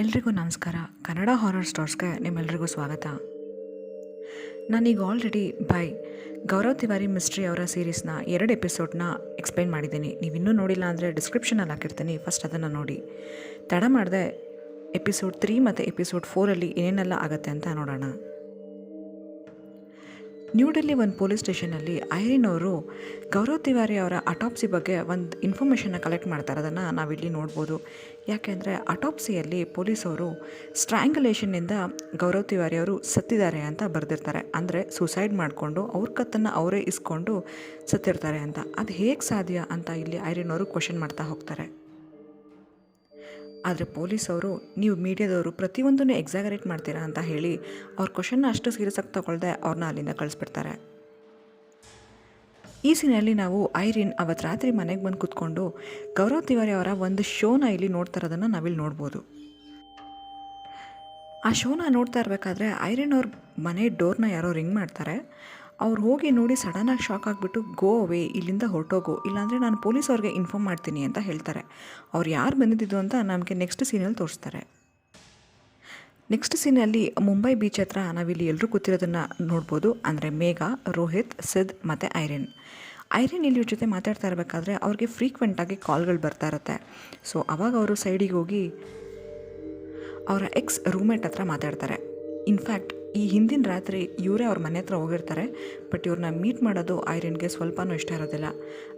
ಎಲ್ರಿಗೂ ನಮಸ್ಕಾರ. ಕನ್ನಡ ಹಾರರ್ ಸ್ಟೋರ್ಸ್ಗೆ ನಿಮ್ಮೆಲ್ರಿಗೂ ಸ್ವಾಗತ. ನಾನೀಗ already by Gaurav Tiwari mystery ಅವರ ಸೀರೀಸ್ನ ಎರಡು ಎಪಿಸೋಡ್ನ ಎಕ್ಸ್ಪ್ಲೈನ್ ಮಾಡಿದ್ದೀನಿ. ನೀವು ಇನ್ನೂ ನೋಡಿಲ್ಲ ಅಂದರೆ ಡಿಸ್ಕ್ರಿಪ್ಷನಲ್ಲಿ ಹಾಕಿರ್ತೀನಿ. ಫಸ್ಟ್ ಅದನ್ನು ನೋಡಿ. ತಡ ಮಾಡಿದೆ ಎಪಿಸೋಡ್ ತ್ರೀ ಮತ್ತು ಎಪಿಸೋಡ್ ಫೋರಲ್ಲಿ ಏನೇನೆಲ್ಲ ಆಗುತ್ತೆ ಅಂತ ನೋಡೋಣ. ನ್ಯೂ ಡೆಲ್ಲಿ ಒಂದು ಪೊಲೀಸ್ ಸ್ಟೇಷನಲ್ಲಿ ಐರಿನ್ ಅವರು ಗೌರವ್ ತಿವಾರಿ ಅವರ ಅಟಾಪ್ಸಿ ಬಗ್ಗೆ ಒಂದು ಇನ್ಫಾರ್ಮೇಷನ್ನ ಕಲೆಕ್ಟ್ ಮಾಡ್ತಾರೆ ಅದನ್ನು ನಾವಿಲ್ಲಿ ನೋಡ್ಬೋದು. ಯಾಕೆಂದರೆ ಅಟಾಪ್ಸಿಯಲ್ಲಿ ಪೊಲೀಸವರು ಸ್ಟ್ರ್ಯಾಂಗುಲೇಷನ್ನಿಂದ ಗೌರವ್ ತಿವಾರಿ ಅವರು ಸತ್ತಿದ್ದಾರೆ ಅಂತ ಬರೆದಿರ್ತಾರೆ. ಅಂದರೆ ಸೂಸೈಡ್ ಮಾಡಿಕೊಂಡು ಅವ್ರ ಕತ್ತನ್ನು ಅವರೇ ಇಸ್ಕೊಂಡು ಸತ್ತಿರ್ತಾರೆ ಅಂತ. ಅದು ಹೇಗೆ ಸಾಧ್ಯ ಅಂತ ಇಲ್ಲಿ ಐರಿನ್ ಅವರು ಕ್ವಶನ್ ಮಾಡ್ತಾ ಹೋಗ್ತಾರೆ. ಆದರೆ ಪೊಲೀಸವರು, ನೀವು ಮೀಡಿಯಾದವರು ಪ್ರತಿಯೊಂದನ್ನು ಎಕ್ಸಾಗರೇಟ್ ಮಾಡ್ತೀರಾ ಅಂತ ಹೇಳಿ ಅವ್ರ ಕ್ವಶನ್ನ ಅಷ್ಟು ಸೀರಿಯಸ್ಸಾಗಿ ತಗೊಳ್ದೆ ಅವ್ರನ್ನ ಅಲ್ಲಿಂದ ಕಳಿಸ್ಬಿಡ್ತಾರೆ. ಈ ಸೀನಲ್ಲಿ ನಾವು ಐರಿನ್ ಅವತ್ತು ರಾತ್ರಿ ಮನೆಗೆ ಬಂದು ಕೂತ್ಕೊಂಡು ಗೌರವ್ ತಿವಾರಿ ಅವರ ಒಂದು ಶೋನ ಇಲ್ಲಿ ನೋಡ್ತಾ ಇರೋದನ್ನು ನಾವಿಲ್ಲಿ ನೋಡ್ಬೋದು. ಆ ಶೋನ ನೋಡ್ತಾ ಇರಬೇಕಾದ್ರೆ ಐರಿನ್ ಅವ್ರ ಮನೆ ಡೋರ್ನ ಯಾರೋ ರಿಂಗ್ ಮಾಡ್ತಾರೆ. ಅವ್ರು ಹೋಗಿ ನೋಡಿ ಸಡನ್ನಾಗಿ ಶಾಕ್ ಆಗಿಬಿಟ್ಟು ಗೋ ಅವೇ ಇಲ್ಲಿಂದ ಹೊರಟೋಗು. ಇಲ್ಲಾಂದರೆ ನಾನು ಪೊಲೀಸ್ ಅವ್ರಿಗೆ ಇನ್ಫಾರ್ಮ್ ಮಾಡ್ತೀನಿ ಅಂತ ಹೇಳ್ತಾರೆ. ಅವ್ರು ಯಾರು ಬಂದಿದ್ದು ಅಂತ ನಮಗೆ ನೆಕ್ಸ್ಟ್ ಸೀನಲ್ಲಿ ತೋರಿಸ್ತಾರೆ. ನೆಕ್ಸ್ಟ್ ಸೀನಲ್ಲಿ ಮುಂಬೈ ಬೀಚ್ ಹತ್ರ ನಾವಿಲ್ಲಿ ಎಲ್ಲರೂ ಕೂತಿರೋದನ್ನು ನೋಡ್ಬೋದು. ಅಂದರೆ ಮೇಘ, ರೋಹಿತ್, ಸಿದ್ ಮತ್ತು ಐರಿನ್. ಐರಿನ್ ಇಲ್ಲಿ ಜೊತೆ ಮಾತಾಡ್ತಾ ಇರಬೇಕಾದ್ರೆ ಅವ್ರಿಗೆ ಫ್ರೀಕ್ವೆಂಟಾಗಿ ಕಾಲ್ಗಳು ಬರ್ತಾ ಇರುತ್ತೆ. ಸೊ ಅವಾಗ ಅವರು ಸೈಡಿಗೆ ಹೋಗಿ ಅವರ ಎಕ್ಸ್ ರೂಮೇಟ್ ಹತ್ರ ಮಾತಾಡ್ತಾರೆ. ಇನ್ಫ್ಯಾಕ್ಟ್ ಈ ಹಿಂದಿನ ರಾತ್ರಿ ಇವರೇ ಅವ್ರ ಮನೆ ಹತ್ರ ಹೋಗಿರ್ತಾರೆ, ಬಟ್ ಇವ್ರನ್ನ ಮೀಟ್ ಮಾಡೋದು ಐರನ್ಗೆ ಸ್ವಲ್ಪನೂ ಇಷ್ಟ ಇರೋದಿಲ್ಲ.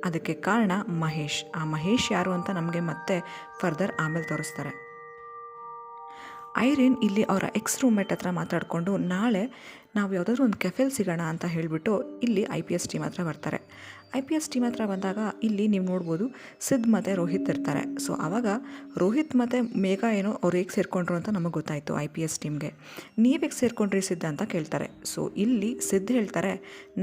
ಅದಕ್ಕೆ ಕಾರಣ ಮಹೇಶ್. ಆ ಮಹೇಶ್ ಯಾರು ಅಂತ ನಮಗೆ ಮತ್ತೆ ಫರ್ದರ್ ಆಮೇಲೆ ತೋರಿಸ್ತಾರೆ. ಐರಿನ್ ಇಲ್ಲಿ ಅವರ ಎಕ್ಸ್ ರೂಮ್ಮೇಟ್ ಹತ್ರ ಮಾತಾಡಿಕೊಂಡು ನಾಳೆ ನಾವು ಯಾವುದಾದ್ರೂ ಒಂದು ಕೆಫೆಲ್ ಸಿಗೋಣ ಅಂತ ಹೇಳಿಬಿಟ್ಟು ಇಲ್ಲಿ ಐ ಪಿ ಎಸ್ ಟೀಮ್ ಹತ್ರ ಬರ್ತಾರೆ. ಐ ಪಿ ಎಸ್ ಟೀಮ್ ಹತ್ರ ಬಂದಾಗ ಇಲ್ಲಿ ನೀವು ನೋಡ್ಬೋದು ಸಿದ್ ಮತ್ತು ರೋಹಿತ್ ಇರ್ತಾರೆ. ಸೊ ಆವಾಗ ರೋಹಿತ್ ಮತ್ತು ಮೇಘ ಏನೋ ಅವ್ರು ಹೇಗೆ ಸೇರಿಕೊಂಡ್ರು ಅಂತ ನಮಗೆ ಗೊತ್ತಾಯಿತು ಐ ಪಿ ಎಸ್ ಟೀಮ್ಗೆ. ನೀವು ಹೇಗೆ ಸೇರ್ಕೊಂಡ್ರಿ ಸಿದ್ಧ ಅಂತ ಕೇಳ್ತಾರೆ. ಸೊ ಇಲ್ಲಿ ಸಿದ್ಧ ಹೇಳ್ತಾರೆ,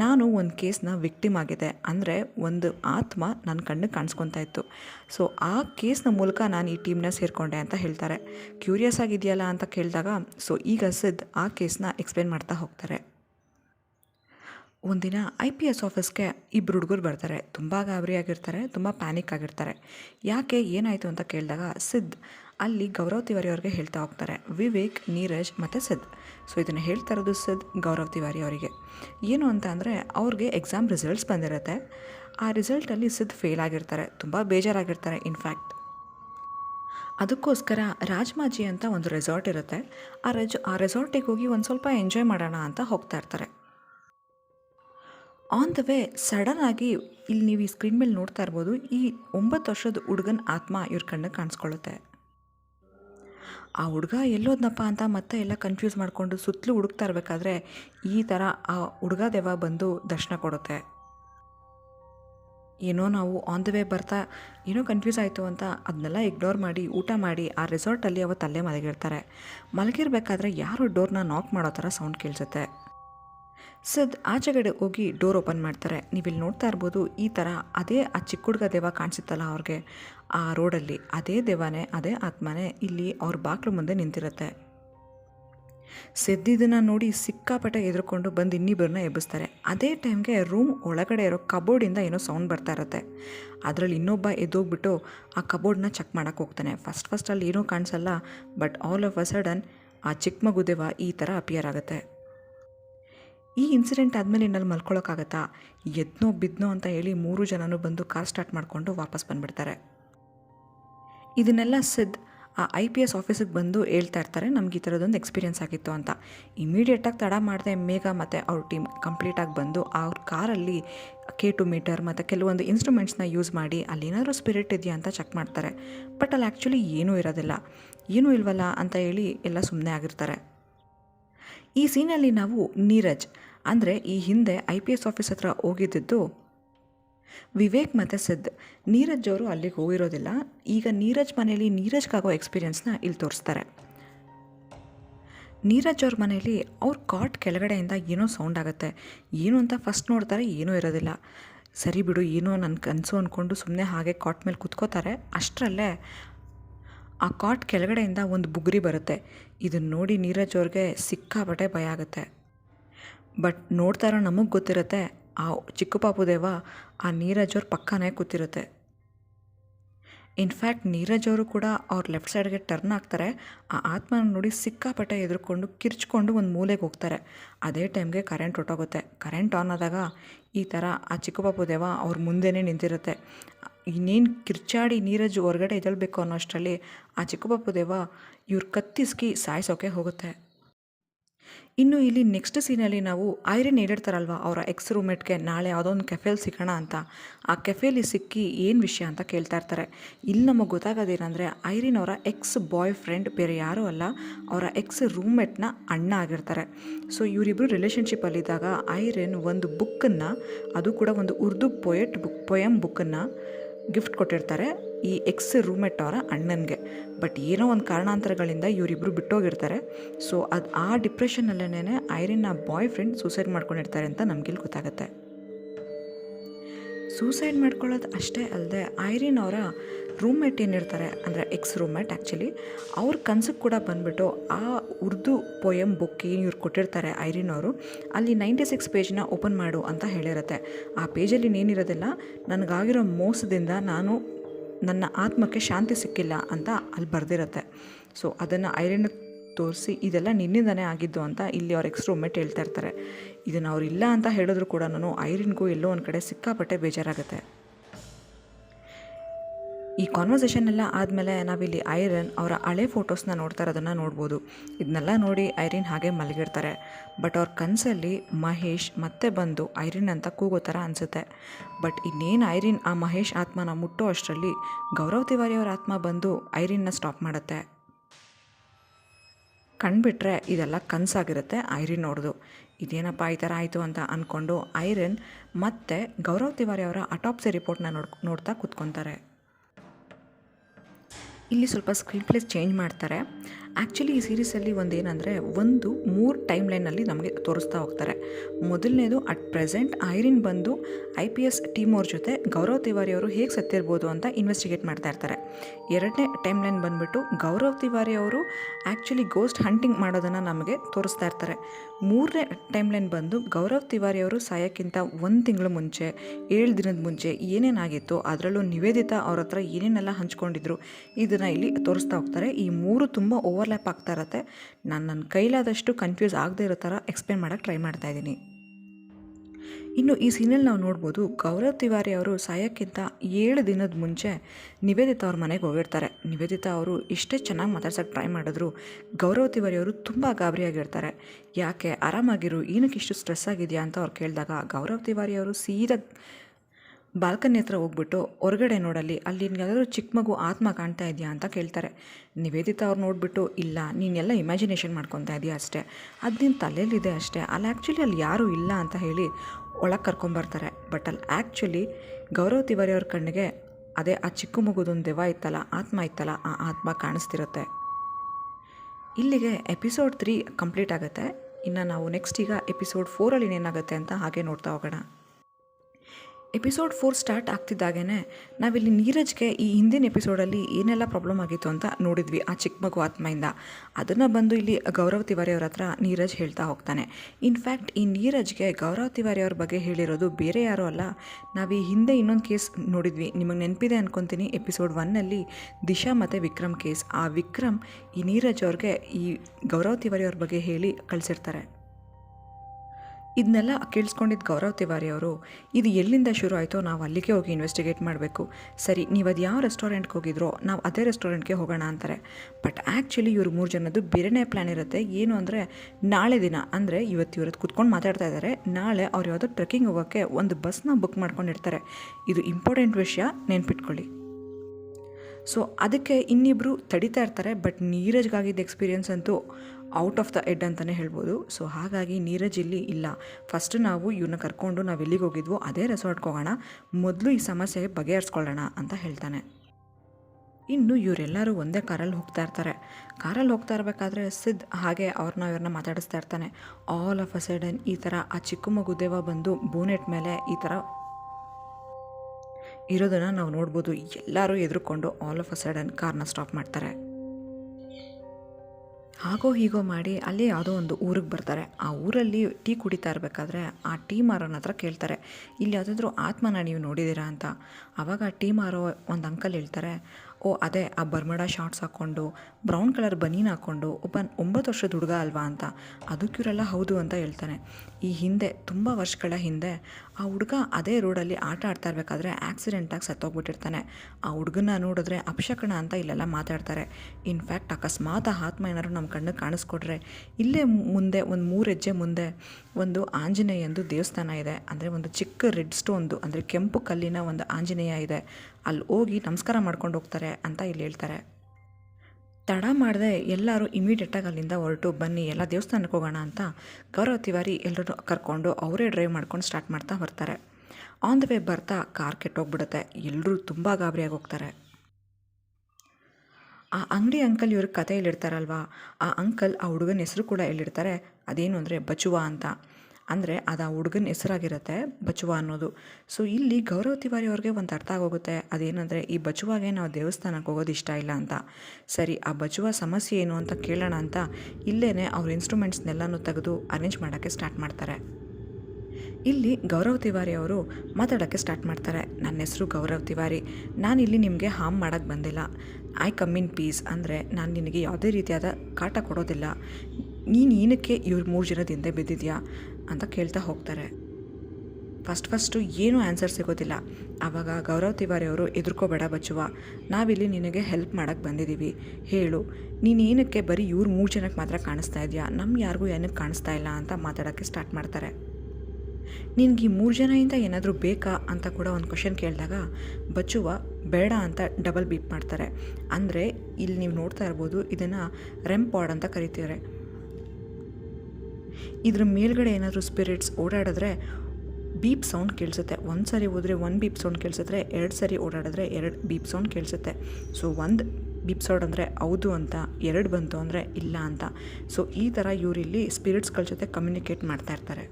ನಾನು ಒಂದು ಕೇಸ್ನ ವಿಕ್ಟಿಮ್ ಆಗಿದೆ. ಅಂದರೆ ಒಂದು ಆತ್ಮ ನನ್ನ ಕಣ್ಣಿಗೆ ಕಾಣಿಸ್ಕೊತಾ ಇತ್ತು. ಸೊ ಆ ಕೇಸ್ನ ಮೂಲಕ ನಾನು ಈ ಟೀಮ್ನ ಸೇರಿಕೊಂಡೆ ಅಂತ ಹೇಳ್ತಾರೆ. ಕ್ಯೂರಿಯಸ್ ಆಗಿದೆಯಲ್ಲ ಅಂತ ಕೇಳಿದಾಗ ಸೊ ಈಗ ಸಿದ್ ಆ ಕೇಸ್ನ ಎಕ್ಸ್ಪ್ಲೇನ್ ಮಾಡ್ತಾ ಹೋಗ್ತಾರೆ. ಒಂದಿನ ಐ ಪಿ ಎಸ್ ಆಫೀಸ್ಗೆ ಇಬ್ಬರು ಹುಡುಗರು ಬರ್ತಾರೆ. ತುಂಬ ಗಾಬರಿ ಆಗಿರ್ತಾರೆ, ತುಂಬ ಪ್ಯಾನಿಕ್ ಆಗಿರ್ತಾರೆ. ಯಾಕೆ, ಏನಾಯಿತು ಅಂತ ಕೇಳಿದಾಗ ಸಿದ್ ಅಲ್ಲಿ ಗೌರವ್ ತಿವಾರಿ ಅವ್ರಿಗೆ ಹೇಳ್ತಾ ಹೋಗ್ತಾರೆ. ವಿವೇಕ್, ನೀರಜ್ ಮತ್ತು ಸಿದ್. ಸೊ ಇದನ್ನು ಹೇಳ್ತಾ ಇರೋದು ಸಿದ್, ಗೌರವ್ ತಿವಾರಿ ಅವರಿಗೆ. ಏನು ಅಂತ ಅಂದರೆ, ಅವ್ರಿಗೆ ಎಕ್ಸಾಮ್ ರಿಸಲ್ಟ್ಸ್ ಬಂದಿರುತ್ತೆ. ಆ ರಿಸಲ್ಟಲ್ಲಿ ಸಿದ್ ಫೇಲ್ ಆಗಿರ್ತಾರೆ. ತುಂಬ ಬೇಜಾರಾಗಿರ್ತಾರೆ ಇನ್ಫ್ಯಾಕ್ಟ್ ಅದಕ್ಕೋಸ್ಕರ ರಾಜ್ಮಾಜಿ ಅಂತ ಒಂದು ರೆಸಾರ್ಟ್ ಇರುತ್ತೆ. ಆ ರೆಜ್, ಆ ರೆಸಾರ್ಟಿಗೆ ಹೋಗಿ ಒಂದು ಸ್ವಲ್ಪ ಎಂಜಾಯ್ ಮಾಡೋಣ ಅಂತ ಹೋಗ್ತಾ ಇರ್ತಾರೆ. ಆನ್ ದ ವೇ ಸಡನ್ ಆಗಿ ಇಲ್ಲಿ ನೀವು ಈ ಸ್ಕ್ರೀನ್ ಮೇಲೆ ನೋಡ್ತಾ ಇರ್ಬೋದು, ಈ ಒಂಬತ್ತು ವರ್ಷದ ಹುಡುಗನ ಆತ್ಮ ಇವ್ರ ಕಣ್ಣಿಗೆ ಕಾಣಿಸ್ಕೊಳ್ಳುತ್ತೆ. ಆ ಹುಡುಗ ಎಲ್ಲೋದ್ನಪ್ಪ ಅಂತ ಮತ್ತೆ ಎಲ್ಲ ಕನ್ಫ್ಯೂಸ್ ಮಾಡಿಕೊಂಡು ಸುತ್ತಲೂ ಹುಡುಕ್ತಾ ಇರಬೇಕಾದ್ರೆ ಈ ಥರ ಆ ಹುಡುಗ ದೆವ್ವ ಬಂದು ದರ್ಶನ ಕೊಡುತ್ತೆ. ಏನೋ ನಾವು ಆನ್ ದ ವೇ ಬರ್ತಾ ಏನೋ ಕನ್ಫ್ಯೂಸ್ ಆಯಿತು ಅಂತ ಅದನ್ನೆಲ್ಲ ಇಗ್ನೋರ್ ಮಾಡಿ, ಊಟ ಮಾಡಿ, ಆ ರೆಸಾರ್ಟಲ್ಲಿ ಅವತ್ತು ಅಲ್ಲೇ ಮಲಗಿರ್ತಾರೆ. ಮಲಗಿರ್ಬೇಕಾದ್ರೆ ಯಾರು ಡೋರ್ನ ನಾಕ್ ಮಾಡೋ ಥರ ಸೌಂಡ್ ಕೇಳಿಸುತ್ತೆ. ಸಿದ್ ಆಚೆಗಡೆ ಹೋಗಿ ಡೋರ್ ಓಪನ್ ಮಾಡ್ತಾರೆ. ನೀವಿಲ್ಲಿ ನೋಡ್ತಾ ಇರ್ಬೋದು, ಈ ಥರ ಅದೇ ಆ ಚಿಕ್ಕ ಹುಡುಗ ದೇವ ಕಾಣಿಸುತ್ತಲ್ಲ ಅವ್ರಿಗೆ. ಆ ರೋಡಲ್ಲಿ ಅದೇ ದೇವನೇ, ಅದೇ ಆತ್ಮನೇ ಇಲ್ಲಿ ಅವ್ರ ಬಾಕ್ಲು ಮುಂದೆ ನಿಂತಿರುತ್ತೆ. ಸೆದ್ದಿದ್ದನ್ನು ನೋಡಿ ಸಿಕ್ಕಾಪಟ್ಟೆ ಎದುರ್ಕೊಂಡು ಬಂದು ಇನ್ನಿಬ್ಬರನ್ನ ಎಬ್ಬಿಸ್ತಾರೆ. ಅದೇ ಟೈಮ್ಗೆ ರೂಮ್ ಒಳಗಡೆ ಇರೋ ಕಬೋರ್ಡಿಂದ ಏನೋ ಸೌಂಡ್ ಬರ್ತಾ ಇರುತ್ತೆ. ಅದರಲ್ಲಿ ಇನ್ನೊಬ್ಬ ಎದ್ದೋಗ್ಬಿಟ್ಟು ಆ ಕಬೋರ್ಡ್ನ ಚೆಕ್ ಮಾಡೋಕ್ಕೆ ಹೋಗ್ತಾನೆ. ಫಸ್ಟ್ ಫಸ್ಟಲ್ಲಿ ಏನೂ ಕಾಣಿಸಲ್ಲ, but all of a sudden ಆ ಚಿಕ್ಕ ಮಗುದೇವ ಈ ಥರ ಅಪಿಯರ್ ಆಗುತ್ತೆ. ಈ ಇನ್ಸಿಡೆಂಟ್ ಆದಮೇಲೆ ಇನ್ನಲ್ಲಿ ಮಲ್ಕೊಳ್ಳೋಕ್ಕಾಗತ್ತಾ ಎದ್ನೋ ಬಿದ್ನೋ ಅಂತ ಹೇಳಿ ಮೂರು ಜನನು ಬಂದು ಕಾರ್ ಸ್ಟಾರ್ಟ್ ಮಾಡಿಕೊಂಡು ವಾಪಸ್ ಬಂದುಬಿಡ್ತಾರೆ. ಇದನ್ನೆಲ್ಲ ಸಿದ್ ಆ ಐ ಪಿ ಎಸ್ ಆಫೀಸಿಗೆ ಬಂದು ಹೇಳ್ತಾ ಇರ್ತಾರೆ, ನಮ್ಗೆ ಈ ಥರದೊಂದು ಎಕ್ಸ್ಪೀರಿಯನ್ಸ್ ಆಗಿತ್ತು ಅಂತ. ಇಮಿಡಿಯೇಟಾಗಿ ತಡ ಮಾಡಿದೆ ಮೇಘ ಮತ್ತು ಅವ್ರ ಟೀಮ್ ಕಂಪ್ಲೀಟಾಗಿ ಬಂದು ಅವ್ರ ಕಾರಲ್ಲಿ ಕೆ ಟು ಮೀಟರ್ ಮತ್ತು ಕೆಲವೊಂದು ಇನ್ಸ್ಟ್ರೂಮೆಂಟ್ಸ್ನ ಯೂಸ್ ಮಾಡಿ ಅಲ್ಲಿ ಏನಾದರೂ ಸ್ಪಿರಿಟ್ ಇದೆಯಾ ಅಂತ ಚೆಕ್ ಮಾಡ್ತಾರೆ. ಬಟ್ ಅಲ್ಲಿ ಆ್ಯಕ್ಚುಲಿ ಏನೂ ಇರೋದಿಲ್ಲ. ಏನೂ ಇಲ್ವಲ್ಲ ಅಂತ ಹೇಳಿ ಎಲ್ಲ ಸುಮ್ಮನೆ ಆಗಿರ್ತಾರೆ. ಈ ಸೀನಲ್ಲಿ ನಾವು ನೀರಜ್ ಅಂದರೆ ಈ ಹಿಂದೆ ಐ ಪಿ ಎಸ್ ಆಫೀಸ್ ಹತ್ರ ಹೋಗಿದ್ದಿದ್ದು? ವಿವೇಕ್ ಮತ್ತು ಸಿದ್ ನೀರಜ್ ಅವರು ಅಲ್ಲಿಗೆ ಹೋಗಿರೋದಿಲ್ಲ. ಈಗ ನೀರಜ್ ಮನೆಯಲ್ಲಿ ನೀರಜ್ಗಾಗೋ ಎಕ್ಸ್ಪೀರಿಯೆನ್ಸ್ನ ಇಲ್ಲಿ ತೋರಿಸ್ತಾರೆ. ನೀರಜ್ ಅವ್ರ ಮನೆಯಲ್ಲಿ ಅವ್ರ ಕಾಟ್ ಕೆಳಗಡೆಯಿಂದ ಏನೋ ಸೌಂಡ್ ಆಗುತ್ತೆ. ಏನು ಅಂತ ಫಸ್ಟ್ ನೋಡ್ತಾರೆ, ಏನೂ ಇರೋದಿಲ್ಲ. ಸರಿ ಬಿಡು, ಏನೋ ನನ್ನ ಕನಸು ಅಂದ್ಕೊಂಡು ಸುಮ್ಮನೆ ಹಾಗೆ ಕಾಟ್ ಮೇಲೆ ಕುತ್ಕೋತಾರೆ. ಅಷ್ಟರಲ್ಲೇ ಆ ಕಾಟ್ ಕೆಳಗಡೆಯಿಂದ ಒಂದು ಬುಗುರಿ ಬರುತ್ತೆ. ಇದನ್ನು ನೋಡಿ ನೀರಜ್ ಅವ್ರಿಗೆ ಸಿಕ್ಕಾಪಟ್ಟೆ ಭಯ ಆಗುತ್ತೆ. ಬಟ್ ನೋಡ್ತಾ ನಮಗೆ ಗೊತ್ತಿರುತ್ತೆ, ಆ ಚಿಕ್ಕ ಪಾಪುದೇವ ಆ ನೀರಜ್ ಅವ್ರ ಪಕ್ಕನೇ ಕೂತಿರುತ್ತೆ. ಇನ್ಫ್ಯಾಕ್ಟ್ ನೀರಜ್ ಅವರು ಕೂಡ ಅವ್ರ ಲೆಫ್ಟ್ ಸೈಡ್ಗೆ ಟರ್ನ್ ಆಗ್ತಾರೆ. ಆ ಆತ್ಮನ ನೋಡಿ ಸಿಕ್ಕಾಪಟ್ಟೆ ಎದುರ್ಕೊಂಡು ಕಿರ್ಚ್ಕೊಂಡು ಒಂದು ಮೂಲೆಗೆ ಹೋಗ್ತಾರೆ. ಅದೇ ಟೈಮ್ಗೆ ಕರೆಂಟ್ ಹೊಟ್ಟೋಗುತ್ತೆ ಕರೆಂಟ್ ಆನ್ ಆದಾಗ ಈ ಥರ ಆ ಚಿಕ್ಕಪಾಪು ದೇವ ಅವ್ರ ಮುಂದೆನೇ ನಿಂತಿರುತ್ತೆ. ಇನ್ನೇನು ಕಿರ್ಚಾಡಿ ನೀರಜ್ ಹೊರಗಡೆ ಎದ್ದೇಳಬೇಕು ಅನ್ನೋಷ್ಟರಲ್ಲಿ ಆ ಚಿಕ್ಕಪಾಪು ದೇವ ಇವ್ರ ಕತ್ತಿಸ್ಕಿ ಸಾಯಿಸೋಕೆ ಹೋಗುತ್ತೆ. ಇನ್ನು ಇಲ್ಲಿ ನೆಕ್ಸ್ಟ್ ಸೀನಲ್ಲಿ ನಾವು ಐರನ್ ಹೇಳಿರ್ತಾರಲ್ವ ಅವರ ಎಕ್ಸ್ ರೂಮೇಟ್ಗೆ ನಾಳೆ ಯಾವುದೋ ಒಂದು ಕೆಫೆಲಿ ಸಿಗೋಣ ಅಂತ. ಆ ಕೆಫೆಲಿ ಸಿಕ್ಕಿ ಏನು ವಿಷಯ ಅಂತ ಕೇಳ್ತಾ ಇರ್ತಾರೆ. ಇಲ್ಲಿ ನಮಗೆ ಗೊತ್ತಾಗೋದೇನಂದರೆ ಐರಿನ್ ಅವರ ಎಕ್ಸ್ ಬಾಯ್ ಫ್ರೆಂಡ್ ಬೇರೆ ಯಾರೂ ಅಲ್ಲ, ಅವರ ಎಕ್ಸ್ ರೂಮ್ಮೇಟ್ನ ಅಣ್ಣ ಆಗಿರ್ತಾರೆ. ಸೊ ಇವರಿಬ್ಬರು ರಿಲೇಷನ್ಶಿಪ್ಪಲ್ಲಿದ್ದಾಗ ಐರಿನ್ ಒಂದು ಬುಕ್ಕನ್ನು ಅದು ಕೂಡ ಒಂದು ಉರ್ದು ಪೊಯೆಟ್ ಬುಕ್ ಪೊಯಮ್ ಬುಕ್ಕನ್ನು ಗಿಫ್ಟ್ ಕೊಟ್ಟಿರ್ತಾರೆ. ಈ ಎಕ್ಸ್ ರೂಮೆಟ್ ಅವರ ಅಣ್ಣನಿಗೆ. ಬಟ್ ಏನೋ ಒಂದು ಕಾರಣಾಂತರಗಳಿಂದ ಇವರಿಬ್ಬರು ಬಿಟ್ಟೋಗಿರ್ತಾರೆ. ಸೊ ಅದು ಆ ಡಿಪ್ರೆಷನ್ನಲ್ಲೇ ಐರಿನ್ ಆ ಬಾಯ್ ಫ್ರೆಂಡ್ ಸೂಸೈಡ್ ಮಾಡ್ಕೊಂಡಿರ್ತಾರೆ ಅಂತ ನಮಗಿಲ್ಲಿ ಗೊತ್ತಾಗುತ್ತೆ. ಸೂಸೈಡ್ ಮಾಡ್ಕೊಳ್ಳೋದು ಅಷ್ಟೇ ಅಲ್ಲದೆ ಐರಿನ್ ಅವರ ರೂಮ್ಮೇಟ್ ಏನಿರ್ತಾರೆ, ಅಂದರೆ ಎಕ್ಸ್ ರೂಮ್ಮೇಟ್ ಆ್ಯಕ್ಚುಲಿ ಅವ್ರ ಕನಸಕ್ಕೆ ಕೂಡ ಬಂದುಬಿಟ್ಟು ಆ ಉರ್ದು ಪೊಯಮ್ ಬುಕ್ ಏನು ಇವ್ರು ಕೊಟ್ಟಿರ್ತಾರೆ ಐರಿನ್ ಅವರು. ಅಲ್ಲಿ ನೈಂಟಿ ಸಿಕ್ಸ್ ಪೇಜ್ನ ಓಪನ್ ಮಾಡು ಅಂತ ಹೇಳಿರುತ್ತೆ. ಆ ಪೇಜಲ್ಲಿ ಏನಿರೋದಿಲ್ಲ ನನಗಾಗಿರೋ ಮೋಸದಿಂದ ನಾನು ನನ್ನ ಆತ್ಮಕ್ಕೆ ಶಾಂತಿ ಸಿಕ್ಕಿಲ್ಲ ಅಂತ ಅಲ್ಲಿ ಬರೆದಿರುತ್ತೆ. ಸೊ ಅದನ್ನು ಐರಿನ್ ತೋರಿಸಿ, ಇದೆಲ್ಲ ನಿನ್ನಿಂದನೇ ಆಗಿದ್ದು ಅಂತ ಇಲ್ಲಿ ಅವ್ರ ಎಕ್ಸ್ ರೂಮ್ಮೇಟ್ ಹೇಳ್ತಾ ಇರ್ತಾರೆ. ಇದನ್ನು ಅವ್ರು ಇಲ್ಲ ಅಂತ ಹೇಳಿದ್ರು ಕೂಡ ನಾನು ಐರಿನ್ಗೂ ಎಲ್ಲೋ ಒಂದು ಕಡೆ ಸಿಕ್ಕಾಪಟ್ಟೆ ಬೇಜಾರಾಗುತ್ತೆ. ಈ ಕಾನ್ವರ್ಸೇಷನ್ ಎಲ್ಲ ಆದಮೇಲೆ ನಾವಿಲ್ಲಿ ಐರನ್ ಅವರ ಹಳೆ ಫೋಟೋಸ್ನ ನೋಡ್ತಾ ಇರೋದನ್ನು ನೋಡ್ಬೋದು. ಇದನ್ನೆಲ್ಲ ನೋಡಿ ಐರಿನ್ ಹಾಗೆ ಮಲಗಿರ್ತಾರೆ. ಬಟ್ ಅವ್ರ ಕನಸಲ್ಲಿ ಮಹೇಶ್ ಮತ್ತೆ ಬಂದು ಐರಿನ್ ಅಂತ ಕೂಗೋ ಥರ ಅನಿಸುತ್ತೆ. ಬಟ್ ಇನ್ನೇನು ಐರಿನ್ ಆ ಮಹೇಶ್ ಆತ್ಮನ ಮುಟ್ಟೋ ಅಷ್ಟರಲ್ಲಿ ಗೌರವ್ ತಿವಾರಿ ಅವರ ಆತ್ಮ ಬಂದು ಐರಿನ್ನ ಸ್ಟಾಪ್ ಮಾಡುತ್ತೆ. ಕಣ್ಬಿಟ್ರೆ ಇದೆಲ್ಲ ಕನಸಾಗಿರುತ್ತೆ ಐರಿನ್ ನೋಡ್ದು. ಇದೇನಪ್ಪ ಈ ಥರ ಆಯಿತು ಅಂತ ಅಂದ್ಕೊಂಡು ಐರನ್ ಮತ್ತೆ ಗೌರವ್ ತಿವಾರಿ ಅವರ ಅಟಾಪ್ಸಿ ರಿಪೋರ್ಟ್ನ ನೋಡ್, ನೋಡ್ತಾ ಕೂತ್ಕೊತಾರೆ. ಇಲ್ಲಿ ಸ್ವಲ್ಪ ಸ್ಕ್ರೀನ್ ಪ್ಲೇಸ್ ಚೇಂಜ್ ಮಾಡ್ತಾರೆ. ಆ್ಯಕ್ಚುಲಿ ಈ ಸೀರೀಸಲ್ಲಿ ಒಂದು ಏನಂದರೆ ಒಂದು ಮೂರು ಟೈಮ್ ಲೈನಲ್ಲಿ ನಮಗೆ ತೋರಿಸ್ತಾ ಹೋಗ್ತಾರೆ. ಮೊದಲನೇದು ಅಟ್ ಪ್ರೆಸೆಂಟ್ ಐರಿನ್ ಬಂದು ಐ ಪಿ ಎಸ್ ಟೀಮ್ ಅವ್ರ ಜೊತೆ ಗೌರವ್ ತಿವಾರಿ ಅವರು ಹೇಗೆ ಸತ್ತಿರ್ಬೋದು ಅಂತ ಇನ್ವೆಸ್ಟಿಗೇಟ್ ಮಾಡ್ತಾ ಇರ್ತಾರೆ. ಎರಡನೇ ಟೈಮ್ ಲೈನ್ ಬಂದುಬಿಟ್ಟು ಗೌರವ್ ತಿವಾರಿ ಅವರು ಆ್ಯಕ್ಚುಲಿ ಗೋಸ್ಟ್ ಹಂಟಿಂಗ್ ಮಾಡೋದನ್ನು ನಮಗೆ ತೋರಿಸ್ತಾ ಇರ್ತಾರೆ. ಮೂರನೇ ಟೈಮ್ ಲೈನ್ ಬಂದು ಗೌರವ್ ತಿವಾರಿ ಅವರು ಸಾಯೋಕ್ಕಿಂತ ಒಂದು ತಿಂಗಳು ಮುಂಚೆ, ಏಳು ದಿನದ ಮುಂಚೆ ಏನೇನಾಗಿತ್ತು ಅದರಲ್ಲೂ ನಿವೇದಿತಾ ಅವ್ರ ಹತ್ರ ಏನೇನೆಲ್ಲ ಹಂಚ್ಕೊಂಡಿದ್ರು, ಇದನ್ನು ಇಲ್ಲಿ ತೋರಿಸ್ತಾ ಹೋಗ್ತಾರೆ. ಈ ಮೂರು ತುಂಬ ಓವರ್ಲ್ಯಾಪ್ ಆಗ್ತಾ ಇರುತ್ತೆ. ನಾನು ನನ್ನ ಕೈಲಾದಷ್ಟು ಕನ್ಫ್ಯೂಸ್ ಆಗದೆ ಇರೋ ಥರ ಎಕ್ಸ್ಪ್ಲೇನ್ ಮಾಡೋಕ್ಕೆ ಟ್ರೈ ಮಾಡ್ತಾ ಇದ್ದೀನಿ. ಇನ್ನು ಈ ಸೀನಲ್ಲಿ ನಾವು ನೋಡ್ಬೋದು ಗೌರವ್ ತಿವಾರಿ ಅವರು ಸಾಯೋಕ್ಕಿಂತ ಏಳು ದಿನದ ಮುಂಚೆ ನಿವೇದಿತಾ ಅವ್ರ ಮನೆಗೆ ಹೋಗಿರ್ತಾರೆ. ನಿವೇದಿತಾ ಅವರು ಇಷ್ಟೇ ಚೆನ್ನಾಗಿ ಮಾತಾಡ್ಸೋಕ್ಕೆ ಟ್ರೈ ಮಾಡಿದ್ರು. ಗೌರವ್ ತಿವಾರಿ ಅವರು ತುಂಬ ಗಾಬರಿಯಾಗಿರ್ತಾರೆ ಯಾಕೆ ಆರಾಮಾಗಿರು, ಏನಕ್ಕೆ ಇಷ್ಟು ಸ್ಟ್ರೆಸ್ ಆಗಿದೆಯಾ ಅಂತ ಅವ್ರು ಕೇಳಿದಾಗ ಗೌರವ್ ತಿವಾರಿ ಅವರು ಸೀದಾ ಬಾಲ್ಕನಿ ಹತ್ರ ಹೋಗ್ಬಿಟ್ಟು ಹೊರಗಡೆ ನೋಡಲ್ಲಿ ಅಲ್ಲಿ ಯಾವುದಾದ್ರೂ ಚಿಕ್ಕ ಮಗು ಆತ್ಮ ಕಾಣ್ತಾ ಇದೆಯಾ ಅಂತ ಕೇಳ್ತಾರೆ. ನಿವೇದಿತಾ ಅವ್ರು ನೋಡಿಬಿಟ್ಟು, ಇಲ್ಲ, ನೀನೆಲ್ಲ ಇಮ್ಯಾಜಿನೇಷನ್ ಮಾಡ್ಕೊತಾ ಇದೆಯಾ ಅಷ್ಟೇ. ಅದು ನಿನ್ನ ತಲೆಯಲ್ಲಿದೆ ಅಷ್ಟೇ. ಅಲ್ಲಿ ಆ್ಯಕ್ಚುಲಿ ಅಲ್ಲಿ ಯಾರೂ ಇಲ್ಲ ಅಂತ ಹೇಳಿ ಒಳಗೆ ಕರ್ಕೊಂಬರ್ತಾರೆ ಬಟ್ ಅಲ್ಲಿ ಆ್ಯಕ್ಚುಲಿ ಗೌರವ್ ತಿವಾರಿ ಅವ್ರ ಕಣ್ಣಿಗೆ ಅದೇ ಆ ಚಿಕ್ಕ ಮಗುದೊಂದು ದೆವ ಇತ್ತಲ್ಲ, ಆತ್ಮ ಇತ್ತಲ್ಲ, ಆ ಆತ್ಮ ಕಾಣಿಸ್ತಿರುತ್ತೆ. ಇಲ್ಲಿಗೆ ಎಪಿಸೋಡ್ ತ್ರೀ ಕಂಪ್ಲೀಟ್ ಆಗುತ್ತೆ. ಇನ್ನು ನಾವು ನೆಕ್ಸ್ಟ್ ಈಗ ಎಪಿಸೋಡ್ ಫೋರಲ್ಲಿ ಏನಾಗುತ್ತೆ ಅಂತ ಹಾಗೆ ನೋಡ್ತಾ ಹೋಗೋಣ. ಎಪಿಸೋಡ್ ಫೋರ್ ಸ್ಟಾರ್ಟ್ ಆಗ್ತಿದ್ದಾಗೇ ನಾವಿಲ್ಲಿ ನೀರಜ್ಗೆ ಈ ಹಿಂದಿನ ಎಪಿಸೋಡಲ್ಲಿ ಏನೆಲ್ಲ ಪ್ರಾಬ್ಲಮ್ ಆಗಿತ್ತು ಅಂತ ನೋಡಿದ್ವಿ ಆ ಚಿಕ್ಕ ಮಗು ಆತ್ಮೆಯಿಂದ. ಅದನ್ನು ಬಂದು ಇಲ್ಲಿ ಗೌರವ್ ತಿವಾರಿ ಅವ್ರ ಹತ್ರ ನೀರಜ್ ಹೇಳ್ತಾ ಹೋಗ್ತಾನೆ. ಇನ್ಫ್ಯಾಕ್ಟ್ ಈ ನೀರಜ್ಗೆ ಗೌರವ್ ತಿವಾರಿ ಅವ್ರ ಬಗ್ಗೆ ಹೇಳಿರೋದು ಬೇರೆ ಯಾರೂ ಅಲ್ಲ. ನಾವು ಈ ಹಿಂದೆ ಇನ್ನೊಂದು ಕೇಸ್ ನೋಡಿದ್ವಿ. ನಿಮಗೆ ನೆನಪಿದೆ ಅನ್ಕೊತೀನಿ. ಎಪಿಸೋಡ್ ಒನ್ನಲ್ಲಿ ದಿಶಾ ಮತ್ತು ವಿಕ್ರಮ್ ಕೇಸ್. ಆ ವಿಕ್ರಮ್ ಈ ನೀರಜ್ ಅವ್ರಿಗೆ ಈ ಗೌರವ್ ತಿವಾರಿ ಅವ್ರ ಬಗ್ಗೆ ಹೇಳಿ ಕಳಿಸಿರ್ತಾರೆ. ಇದನ್ನೆಲ್ಲ ಕೇಳಿಸ್ಕೊಂಡಿದ್ದ ಗೌರವ್ ತಿವಾರಿ ಅವರು, ಇದು ಎಲ್ಲಿಂದ ಶುರು ಆಯಿತೋ ನಾವು ಅಲ್ಲಿಗೆ ಹೋಗಿ ಇನ್ವೆಸ್ಟಿಗೇಟ್ ಮಾಡಬೇಕು. ಸರಿ ನೀವು ಅದು ಯಾವ ರೆಸ್ಟೋರೆಂಟ್ಗೆ ಹೋಗಿದ್ರೋ ನಾವು ಅದೇ ರೆಸ್ಟೋರೆಂಟ್ಗೆ ಹೋಗೋಣ ಅಂತಾರೆ. ಬಟ್ ಆ್ಯಕ್ಚುಲಿ ಇವರು ಮೂರು ಜನದ್ದು ಬೇರೆನೇ ಪ್ಲ್ಯಾನ್ ಇರುತ್ತೆ. ಏನು ಅಂದರೆ ನಾಳೆ ದಿನ, ಅಂದರೆ ಇವತ್ತು ಇವರದ್ದು ಕುತ್ಕೊಂಡು ಮಾತಾಡ್ತಾ ಇದ್ದಾರೆ ನಾಳೆ ಅವ್ರು ಯಾವುದೋ ಟ್ರೆಕ್ಕಿಂಗ್ ಹೋಗೋಕ್ಕೆ ಒಂದು ಬಸ್ನ ಬುಕ್ ಮಾಡ್ಕೊಂಡಿರ್ತಾರೆ. ಇದು ಇಂಪಾರ್ಟೆಂಟ್ ವಿಷಯ, ನೆನ್ಪಿಟ್ಕೊಳ್ಳಿ. ಸೊ ಅದಕ್ಕೆ ಇನ್ನಿಬ್ಬರು ತಡಿತಾ ಇರ್ತಾರೆ ಬಟ್ ನೀರಜ್ಗಾಗಿದ್ದ ಎಕ್ಸ್ಪೀರಿಯನ್ಸ್ ಅಂತೂ ಔಟ್ ಆಫ್ ದ ಎಡ್ ಅಂತಲೇ ಹೇಳ್ಬೋದು. ಸೊ, ಹಾಗಾಗಿ ನೀರಜ್ ಇಲ್ಲಿ ಇಲ್ಲ. ಫಸ್ಟ್ ನಾವು ಇವನ್ನ ಕರ್ಕೊಂಡು ನಾವು ಎಲ್ಲಿಗೆ ಹೋಗಿದ್ವೋ ಅದೇ ರೆಸಾರ್ಟ್ಗೆ ಹೋಗೋಣ. ಮೊದಲು ಈ ಸಮಸ್ಯೆ ಬಗೆಹರಿಸ್ಕೊಳ್ಳೋಣ ಅಂತ ಹೇಳ್ತಾನೆ. ಇನ್ನು ಇವರೆಲ್ಲರೂ ಒಂದೇ ಕಾರಲ್ಲಿ ಹೋಗ್ತಾ ಇರ್ತಾರೆ. ಕಾರಲ್ಲಿ ಹೋಗ್ತಾ ಇರಬೇಕಾದ್ರೆ ಸಿದ್ ಹಾಗೆ ಅವ್ರನ್ನ ಇವ್ರನ್ನ ಮಾತಾಡಿಸ್ತಾ ಇರ್ತಾನೆ. ಆಲ್ ಆಫ್ ಅ ಸಡನ್ ಈ ಥರ ಆ ಚಿಕ್ಕ ಮಗು ದೇವ ಬಂದು ಬೋನೆಟ್ ಮೇಲೆ ಈ ಥರ ಇರೋದನ್ನು ನಾವು ನೋಡ್ಬೋದು. ಎಲ್ಲರೂ ಎದುರುಕೊಂಡು ಆಲ್ ಆಫ್ ಅ ಸಡನ್ ಕಾರ್ನ ಸ್ಟಾಪ್ ಮಾಡ್ತಾರೆ. ಹಾಗೋ ಹೀಗೋ ಮಾಡಿ ಅಲ್ಲಿ ಯಾವುದೋ ಒಂದು ಊರಿಗೆ ಬರ್ತಾರೆ. ಆ ಊರಲ್ಲಿ ಟೀ ಕುಡಿತಾ ಇರಬೇಕಾದ್ರೆ ಆ ಟೀ ಮಾರೋನ ಹತ್ರ ಕೇಳ್ತಾರೆ. ಇಲ್ಲಿ ಯಾವುದಾದ್ರೂ ಆತ್ಮನ ನೀವು ನೋಡಿದ್ದೀರಾ ಅಂತ. ಆವಾಗ ಟೀ ಮಾರೋ ಒಂದು ಅಂಕಲ್ ಹೇಳ್ತಾರೆ ಓ, ಅದೇ, ಆ ಬರ್ಮಡ ಶಾರ್ಟ್ಸ್ ಹಾಕ್ಕೊಂಡು ಬ್ರೌನ್ ಕಲರ್ ಬನೀನ್ ಹಾಕ್ಕೊಂಡು ಒಬ್ಬ ಒಂಬತ್ತು ವರ್ಷದ ಹುಡುಗ ಅಲ್ವಾ ಅಂತ. ಅದಕ್ಕೆ ಇವರೆಲ್ಲ ಹೌದು ಅಂತ ಹೇಳ್ತಾನೆ. ಈ ಹಿಂದೆ, ತುಂಬ ವರ್ಷಗಳ ಹಿಂದೆ, ಆ ಹುಡುಗ ಅದೇ ರೋಡಲ್ಲಿ ಆಟ ಆಡ್ತಾ ಇರಬೇಕಾದ್ರೆ ಆಕ್ಸಿಡೆಂಟಾಗಿ ಸತ್ತೋಗ್ಬಿಟ್ಟಿರ್ತಾನೆ. ಆ ಹುಡುಗನ ನೋಡಿದ್ರೆ ಅಪಶಕಣ ಅಂತ ಇಲ್ಲೆಲ್ಲ ಮಾತಾಡ್ತಾರೆ. ಇನ್ಫ್ಯಾಕ್ಟ್ ಅಕಸ್ಮಾತ್ ಆತ್ಮ ಏನಾದ್ರು ನಮ್ಮ ಕಣ್ಣು ಕಾಣಿಸ್ಕೊಟ್ರೆ, ಇಲ್ಲೇ ಮುಂದೆ, ಒಂದು ಮೂರು ಹೆಜ್ಜೆ ಮುಂದೆ, ಒಂದು ಆಂಜನೇಯಂದು ದೇವಸ್ಥಾನ ಇದೆ. ಅಂದರೆ ಒಂದು ಚಿಕ್ಕ ರೆಡ್ ಸ್ಟೋನ್ದು ಅಂದರೆ ಕೆಂಪು ಕಲ್ಲಿನ ಒಂದು ಆಂಜನೇಯ ಇದೆ. ಅಲ್ಲಿ ಹೋಗಿ ನಮಸ್ಕಾರ ಮಾಡ್ಕೊಂಡು ಹೋಗ್ತಾರೆ ಅಂತ ಇಲ್ಲಿ ಹೇಳ್ತಾರೆ. ತಡ ಮಾಡದೆ ಎಲ್ಲರೂ ಇಮಿಡಿಯೇಟಾಗಿ ಅಲ್ಲಿಂದ ಹೊರಟು ಬನ್ನಿ, ಎಲ್ಲ ದೇವಸ್ಥಾನಕ್ಕೆ ಹೋಗೋಣ ಅಂತ ಗೌರವ ತಿವಾರಿ ಎಲ್ಲರೂ ಕರ್ಕೊಂಡು ಅವರೇ ಡ್ರೈವ್ ಮಾಡ್ಕೊಂಡು ಸ್ಟಾರ್ಟ್ ಮಾಡ್ತಾ ಬರ್ತಾರೆ. ಆನ್ ದ ವೇ ಬರ್ತಾ ಕಾರ್ ಕೆಟ್ಟೋಗ್ಬಿಡುತ್ತೆ ಎಲ್ಲರೂ ತುಂಬ ಗಾಬರಿಯಾಗಿ ಹೋಗ್ತಾರೆ ಆ ಅಂಗಡಿ ಅಂಕಲ್ ಇವ್ರಿಗೆ ಕತೆ ಹೇಳಿರ್ತಾರಲ್ವಾ, ಆ ಅಂಕಲ್ ಆ ಹುಡುಗನ ಹೆಸರು ಕೂಡ ಹೇಳಿರ್ತಾರೆ, ಅದೇನು ಅಂದರೆ ಬಚುವ ಅಂತ. ಅಂದರೆ ಅದು ಆ ಹುಡುಗನ ಹೆಸರಾಗಿರುತ್ತೆ ಬಚುವ ಅನ್ನೋದು. ಸೊ ಇಲ್ಲಿ ಗೌರವ್ ತಿವಾರಿ ಅವ್ರಿಗೆ ಒಂದು ಅರ್ಥ ಆಗೋಗುತ್ತೆ. ಅದೇನಂದರೆ, ಈ ಬಚುವಾಗೆ ನಾವು ದೇವಸ್ಥಾನಕ್ಕೆ ಹೋಗೋದು ಇಷ್ಟ ಇಲ್ಲ ಅಂತ. ಸರಿ, ಆ ಬಚುವ ಸಮಸ್ಯೆ ಏನು ಅಂತ ಕೇಳೋಣ ಅಂತ ಇಲ್ಲೇ ಅವ್ರ ಇನ್ಸ್ಟ್ರೂಮೆಂಟ್ಸ್ನೆಲ್ಲನೂ ತೆಗೆದು ಅರೇಂಜ್ ಮಾಡೋಕ್ಕೆ ಸ್ಟಾರ್ಟ್ ಮಾಡ್ತಾರೆ. ಇಲ್ಲಿ ಗೌರವ್ ತಿವಾರಿ ಅವರು ಮಾತಾಡೋಕ್ಕೆ ಸ್ಟಾರ್ಟ್ ಮಾಡ್ತಾರೆ. ನನ್ನ ಹೆಸರು ಗೌರವ್ ತಿವಾರಿ. ನಾನು ಇಲ್ಲಿ ನಿಮಗೆ ಹಾಮ್ ಮಾಡೋಕ್ಕೆ ಬಂದಿಲ್ಲ. ಐ ಕಮ್ ಇನ್ ಪೀಸ್ ಅಂದರೆ ನಾನು ನಿನಗೆ ಯಾವುದೇ ರೀತಿಯಾದ ಕಾಟ ಕೊಡೋದಿಲ್ಲ. ನೀನು ಏನಕ್ಕೆ ಇವ್ರ ಮೂರು ಜನದ ಹಿಂದೆ ಬಿದ್ದಿದ್ಯಾ ಅಂತ ಕೇಳ್ತಾ ಹೋಗ್ತಾರೆ. ಫಸ್ಟ್ ಫಸ್ಟು ಏನೂ ಆನ್ಸರ್ ಸಿಗೋದಿಲ್ಲ. ಆವಾಗ ಗೌರವ್ ತಿವಾರಿ ಅವರು, ಎದುರ್ಕೋಬೇಡ ಬಚ್ಚುವ. ನಾವಿಲ್ಲಿ ನಿನಗೆ ಹೆಲ್ಪ್ ಮಾಡೋಕ್ಕೆ ಬಂದಿದ್ದೀವಿ ಹೇಳು, ನೀನು ಏನಕ್ಕೆ ಬರೀ ಇವ್ರು ಮೂರು ಜನಕ್ಕೆ ಮಾತ್ರ ಕಾಣಿಸ್ತಾ ಇದೆಯಾ? ನಮ್ಮ ಯಾರಿಗೂ ಏನಕ್ಕೆ ಕಾಣಿಸ್ತಾ ಇಲ್ಲ? ಅಂತ ಮಾತಾಡೋಕ್ಕೆ ಸ್ಟಾರ್ಟ್ ಮಾಡ್ತಾರೆ. ನಿನಗೆ ಈ ಮೂರು ಜನದಿಂದ ಏನಾದರೂ ಬೇಕಾ? ಅಂತ ಕೂಡ ಒಂದು ಕ್ವಶನ್ ಕೇಳಿದಾಗ ಬಚ್ಚುವ, ಬೇಡ ಅಂತ ಡಬಲ್ ಬೀಪ್ ಮಾಡ್ತಾರೆ. ಅಂದರೆ, ಇಲ್ಲಿ ನೀವು ನೋಡ್ತಾ ಇರ್ಬೋದು, ಇದನ್ನು ರೆಂಪಾಡ್ ಪಾಡ್ ಅಂತ ಕರಿತಾರೆ. ಇದ್ರ ಮೇಲ್ಗಡೆ ಏನಾದರೂ ಸ್ಪಿರಿಟ್ಸ್ ಓಡಾಡಿದ್ರೆ ಬೀಪ್ ಸೌಂಡ್ ಕೇಳಿಸುತ್ತೆ. ಒಂದು ಸಾರಿ ಹೋದರೆ ಒಂದು ಬೀಪ್ ಸೌಂಡ್ ಕೇಳಿಸಿದ್ರೆ ಎರಡು ಸರಿ ಓಡಾಡಿದ್ರೆ ಎರಡು ಬೀಪ್ ಸೌಂಡ್ ಕೇಳಿಸುತ್ತೆ. ಸೊ ಒಂದು ಬೀಪ್ ಸೌಂಡ್ ಅಂದರೆ ಹೌದು ಅಂತ, ಎರಡು ಬಂತು ಅಂದರೆ ಇಲ್ಲ ಅಂತ. ಸೊ ಈ ಥರ ಇವರಿಲ್ಲಿ ಸ್ಪಿರಿಟ್ಸ್ಗಳ ಜೊತೆ ಕಮ್ಯುನಿಕೇಟ್ ಮಾಡ್ತಾ ಇರ್ತಾರೆ.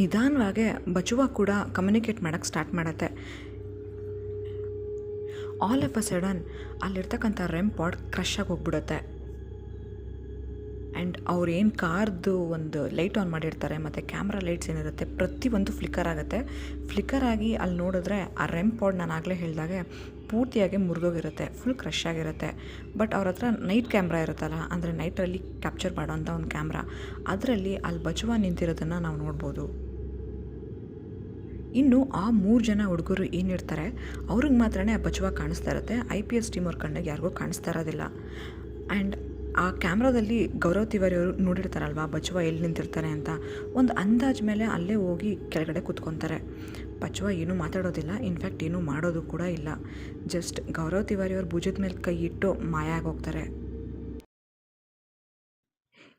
ನಿಧಾನವಾಗೇ ಬಚುವ ಕೂಡ ಕಮ್ಯುನಿಕೇಟ್ ಮಾಡೋಕ್ಕೆ ಸ್ಟಾರ್ಟ್ ಮಾಡುತ್ತೆ. ಆಲ್ ಆಫ್ ಅ ಸಡನ್ ಅಲ್ಲಿರ್ತಕ್ಕಂಥ ರೆಮ್ ಪಾಡ್ ಕ್ರಶ್ ಆಗಿ ಹೋಗ್ಬಿಡುತ್ತೆ. ಆ್ಯಂಡ್ ಏನು ಕಾರ್ದು ಒಂದು ಲೈಟ್ ಆನ್ ಮಾಡಿರ್ತಾರೆ, ಮತ್ತು ಕ್ಯಾಮ್ರಾ ಲೈಟ್ಸ್ ಏನಿರುತ್ತೆ, ಪ್ರತಿಯೊಂದು ಫ್ಲಿಕ್ಕರ್ ಆಗುತ್ತೆ. ಫ್ಲಿಕ್ಕರ್ ಆಗಿ ಅಲ್ಲಿ ನೋಡಿದ್ರೆ ಆ ರೆಮ್ ಪಾಡ್ ನಾನು ಆಗಲೇ ಹೇಳಿದಾಗೆ ಪೂರ್ತಿಯಾಗಿ ಮುರಿದೋಗಿರುತ್ತೆ ಫುಲ್ ಕ್ರಶ್ ಆಗಿರುತ್ತೆ. ಬಟ್ ಅವ್ರ ಹತ್ರ ನೈಟ್ ಕ್ಯಾಮ್ರಾ ಇರುತ್ತಲ್ಲ, ಅಂದರೆ ನೈಟಲ್ಲಿ ಕ್ಯಾಪ್ಚರ್ ಮಾಡೋಂಥ ಒಂದು ಕ್ಯಾಮ್ರಾ ಅದರಲ್ಲಿ ಅಲ್ಲಿ ಬಚುವ ನಿಂತಿರೋದನ್ನು ನಾವು ನೋಡ್ಬೋದು. ಇನ್ನು ಆ ಮೂರು ಜನ ಹುಡುಗರು ಏನಿರ್ತಾರೆ ಅವ್ರಿಗೆ ಮಾತ್ರನೇ ಆ ಬಚುವ ಕಾಣಿಸ್ತಾ ಇರುತ್ತೆ ಐ ಪಿ ಎಸ್ ಟೀಮ್ ಅವ್ರ ಕಣ್ಣಿಗೆ ಯಾರಿಗೂ ಕಾಣಿಸ್ತಾ ಇರೋದಿಲ್ಲ. ಆ್ಯಂಡ್ ಆ ಕ್ಯಾಮ್ರಾದಲ್ಲಿ ಗೌರವ್ ತಿವಾರಿ ಅವರು ನೋಡಿರ್ತಾರಲ್ವ ಬಚುವ ಎಲ್ಲಿ ನಿಂತಿರ್ತಾರೆ ಅಂತ. ಒಂದು ಅಂದಾಜ್ ಮೇಲೆ ಅಲ್ಲೇ ಹೋಗಿ ಕೆಳಗಡೆ ಕೂತ್ಕೊತಾರೆ. ಬಚುವ ಏನೂ ಮಾತಾಡೋದಿಲ್ಲ ಇನ್ಫ್ಯಾಕ್ಟ್ ಏನೂ ಮಾಡೋದು ಕೂಡ ಇಲ್ಲ. ಜಸ್ಟ್ ಗೌರವ್ ತಿವಾರಿ ಅವ್ರ ಭುಜದ ಮೇಲೆ ಕೈ ಇಟ್ಟು ಮಾಯ ಹೋಗ್ತಾರೆ.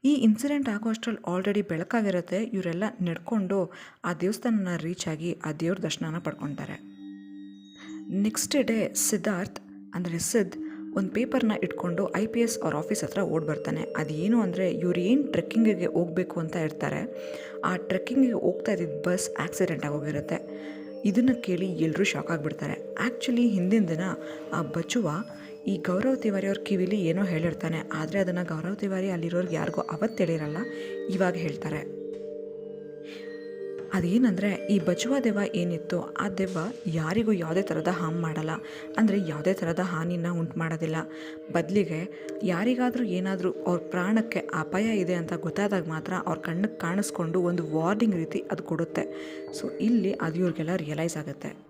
ಈ ಇನ್ಸಿಡೆಂಟ್ ಆಗೋ ಅಷ್ಟರಲ್ಲಿ ಆಲ್ರೆಡಿ ಬೆಳಕಾಗಿರುತ್ತೆ, ಇವರೆಲ್ಲ ನಡ್ಕೊಂಡು ಆ ದೇವಸ್ಥಾನನ ರೀಚ್ ಆಗಿ ಆ ದೇವ್ರ ದರ್ಶನನ ಪಡ್ಕೊತಾರೆ. ನೆಕ್ಸ್ಟ್ ಡೇ ಸಿದ್ಧಾರ್ಥ್, ಅಂದರೆ ಸಿದ್ ಒಂದು ಪೇಪರ್ನ ಇಟ್ಕೊಂಡು ಐ ಪಿ ಎಸ್ ಅವ್ರ ಆಫೀಸ್ ಹತ್ರ ಓಡ್ ಬರ್ತಾನೆ ಅದೇನು ಅಂದರೆ ಇವ್ರು ಏನು ಟ್ರೆಕ್ಕಿಂಗಿಗೆ ಹೋಗಬೇಕು ಅಂತ ಇರ್ತಾರೆ ಆ ಟ್ರೆಕ್ಕಿಂಗಿಗೆ ಹೋಗ್ತಾ ಇದ್ದಿದ್ದು ಬಸ್ ಆಕ್ಸಿಡೆಂಟ್ ಆಗೋಗಿರುತ್ತೆ. ಇದನ್ನು ಕೇಳಿ ಎಲ್ಲರೂ ಶಾಕ್ ಆಗಿಬಿಡ್ತಾರೆ. ಆ್ಯಕ್ಚುಲಿ ಹಿಂದಿನ ದಿನ ಆ ಬಚುವ ಈ ಗೌರವ್ ತಿವಾರಿ ಅವ್ರ ಕಿವಿಲಿ ಏನೋ ಹೇಳಿರ್ತಾನೆ. ಆದರೆ ಅದನ್ನು ಗೌರವ್ ತಿವಾರಿ ಅಲ್ಲಿರೋರ್ಗೆ ಯಾರಿಗೂ ಅವತ್ತು ಹೇಳಿರಲ್ಲ, ಇವಾಗ ಹೇಳ್ತಾರೆ. ಅದೇನಂದರೆ, ಈ ಬಚುವ ದೆವ್ವ ಏನಿತ್ತು ಆ ದೆವ್ವ ಯಾರಿಗೂ ಯಾವುದೇ ಥರದ ಹಾಮ್ ಮಾಡಲ್ಲ. ಅಂದರೆ ಯಾವುದೇ ಥರದ ಹಾನಿನ ಉಂಟು ಮಾಡೋದಿಲ್ಲ. ಬದಲಿಗೆ ಯಾರಿಗಾದರೂ ಏನಾದರೂ ಅವ್ರ ಪ್ರಾಣಕ್ಕೆ ಅಪಾಯ ಇದೆ ಅಂತ ಗೊತ್ತಾದಾಗ ಮಾತ್ರ ಅವ್ರ ಕಣ್ಣಿಗೆ ಕಾಣಿಸ್ಕೊಂಡು ಒಂದು ವಾರ್ನಿಂಗ್ ರೀತಿ ಅದು ಕೊಡುತ್ತೆ. ಸೊ, ಇಲ್ಲಿ ಅದು ಇವ್ರಿಗೆಲ್ಲ ರಿಯಲೈಸ್ ಆಗುತ್ತೆ.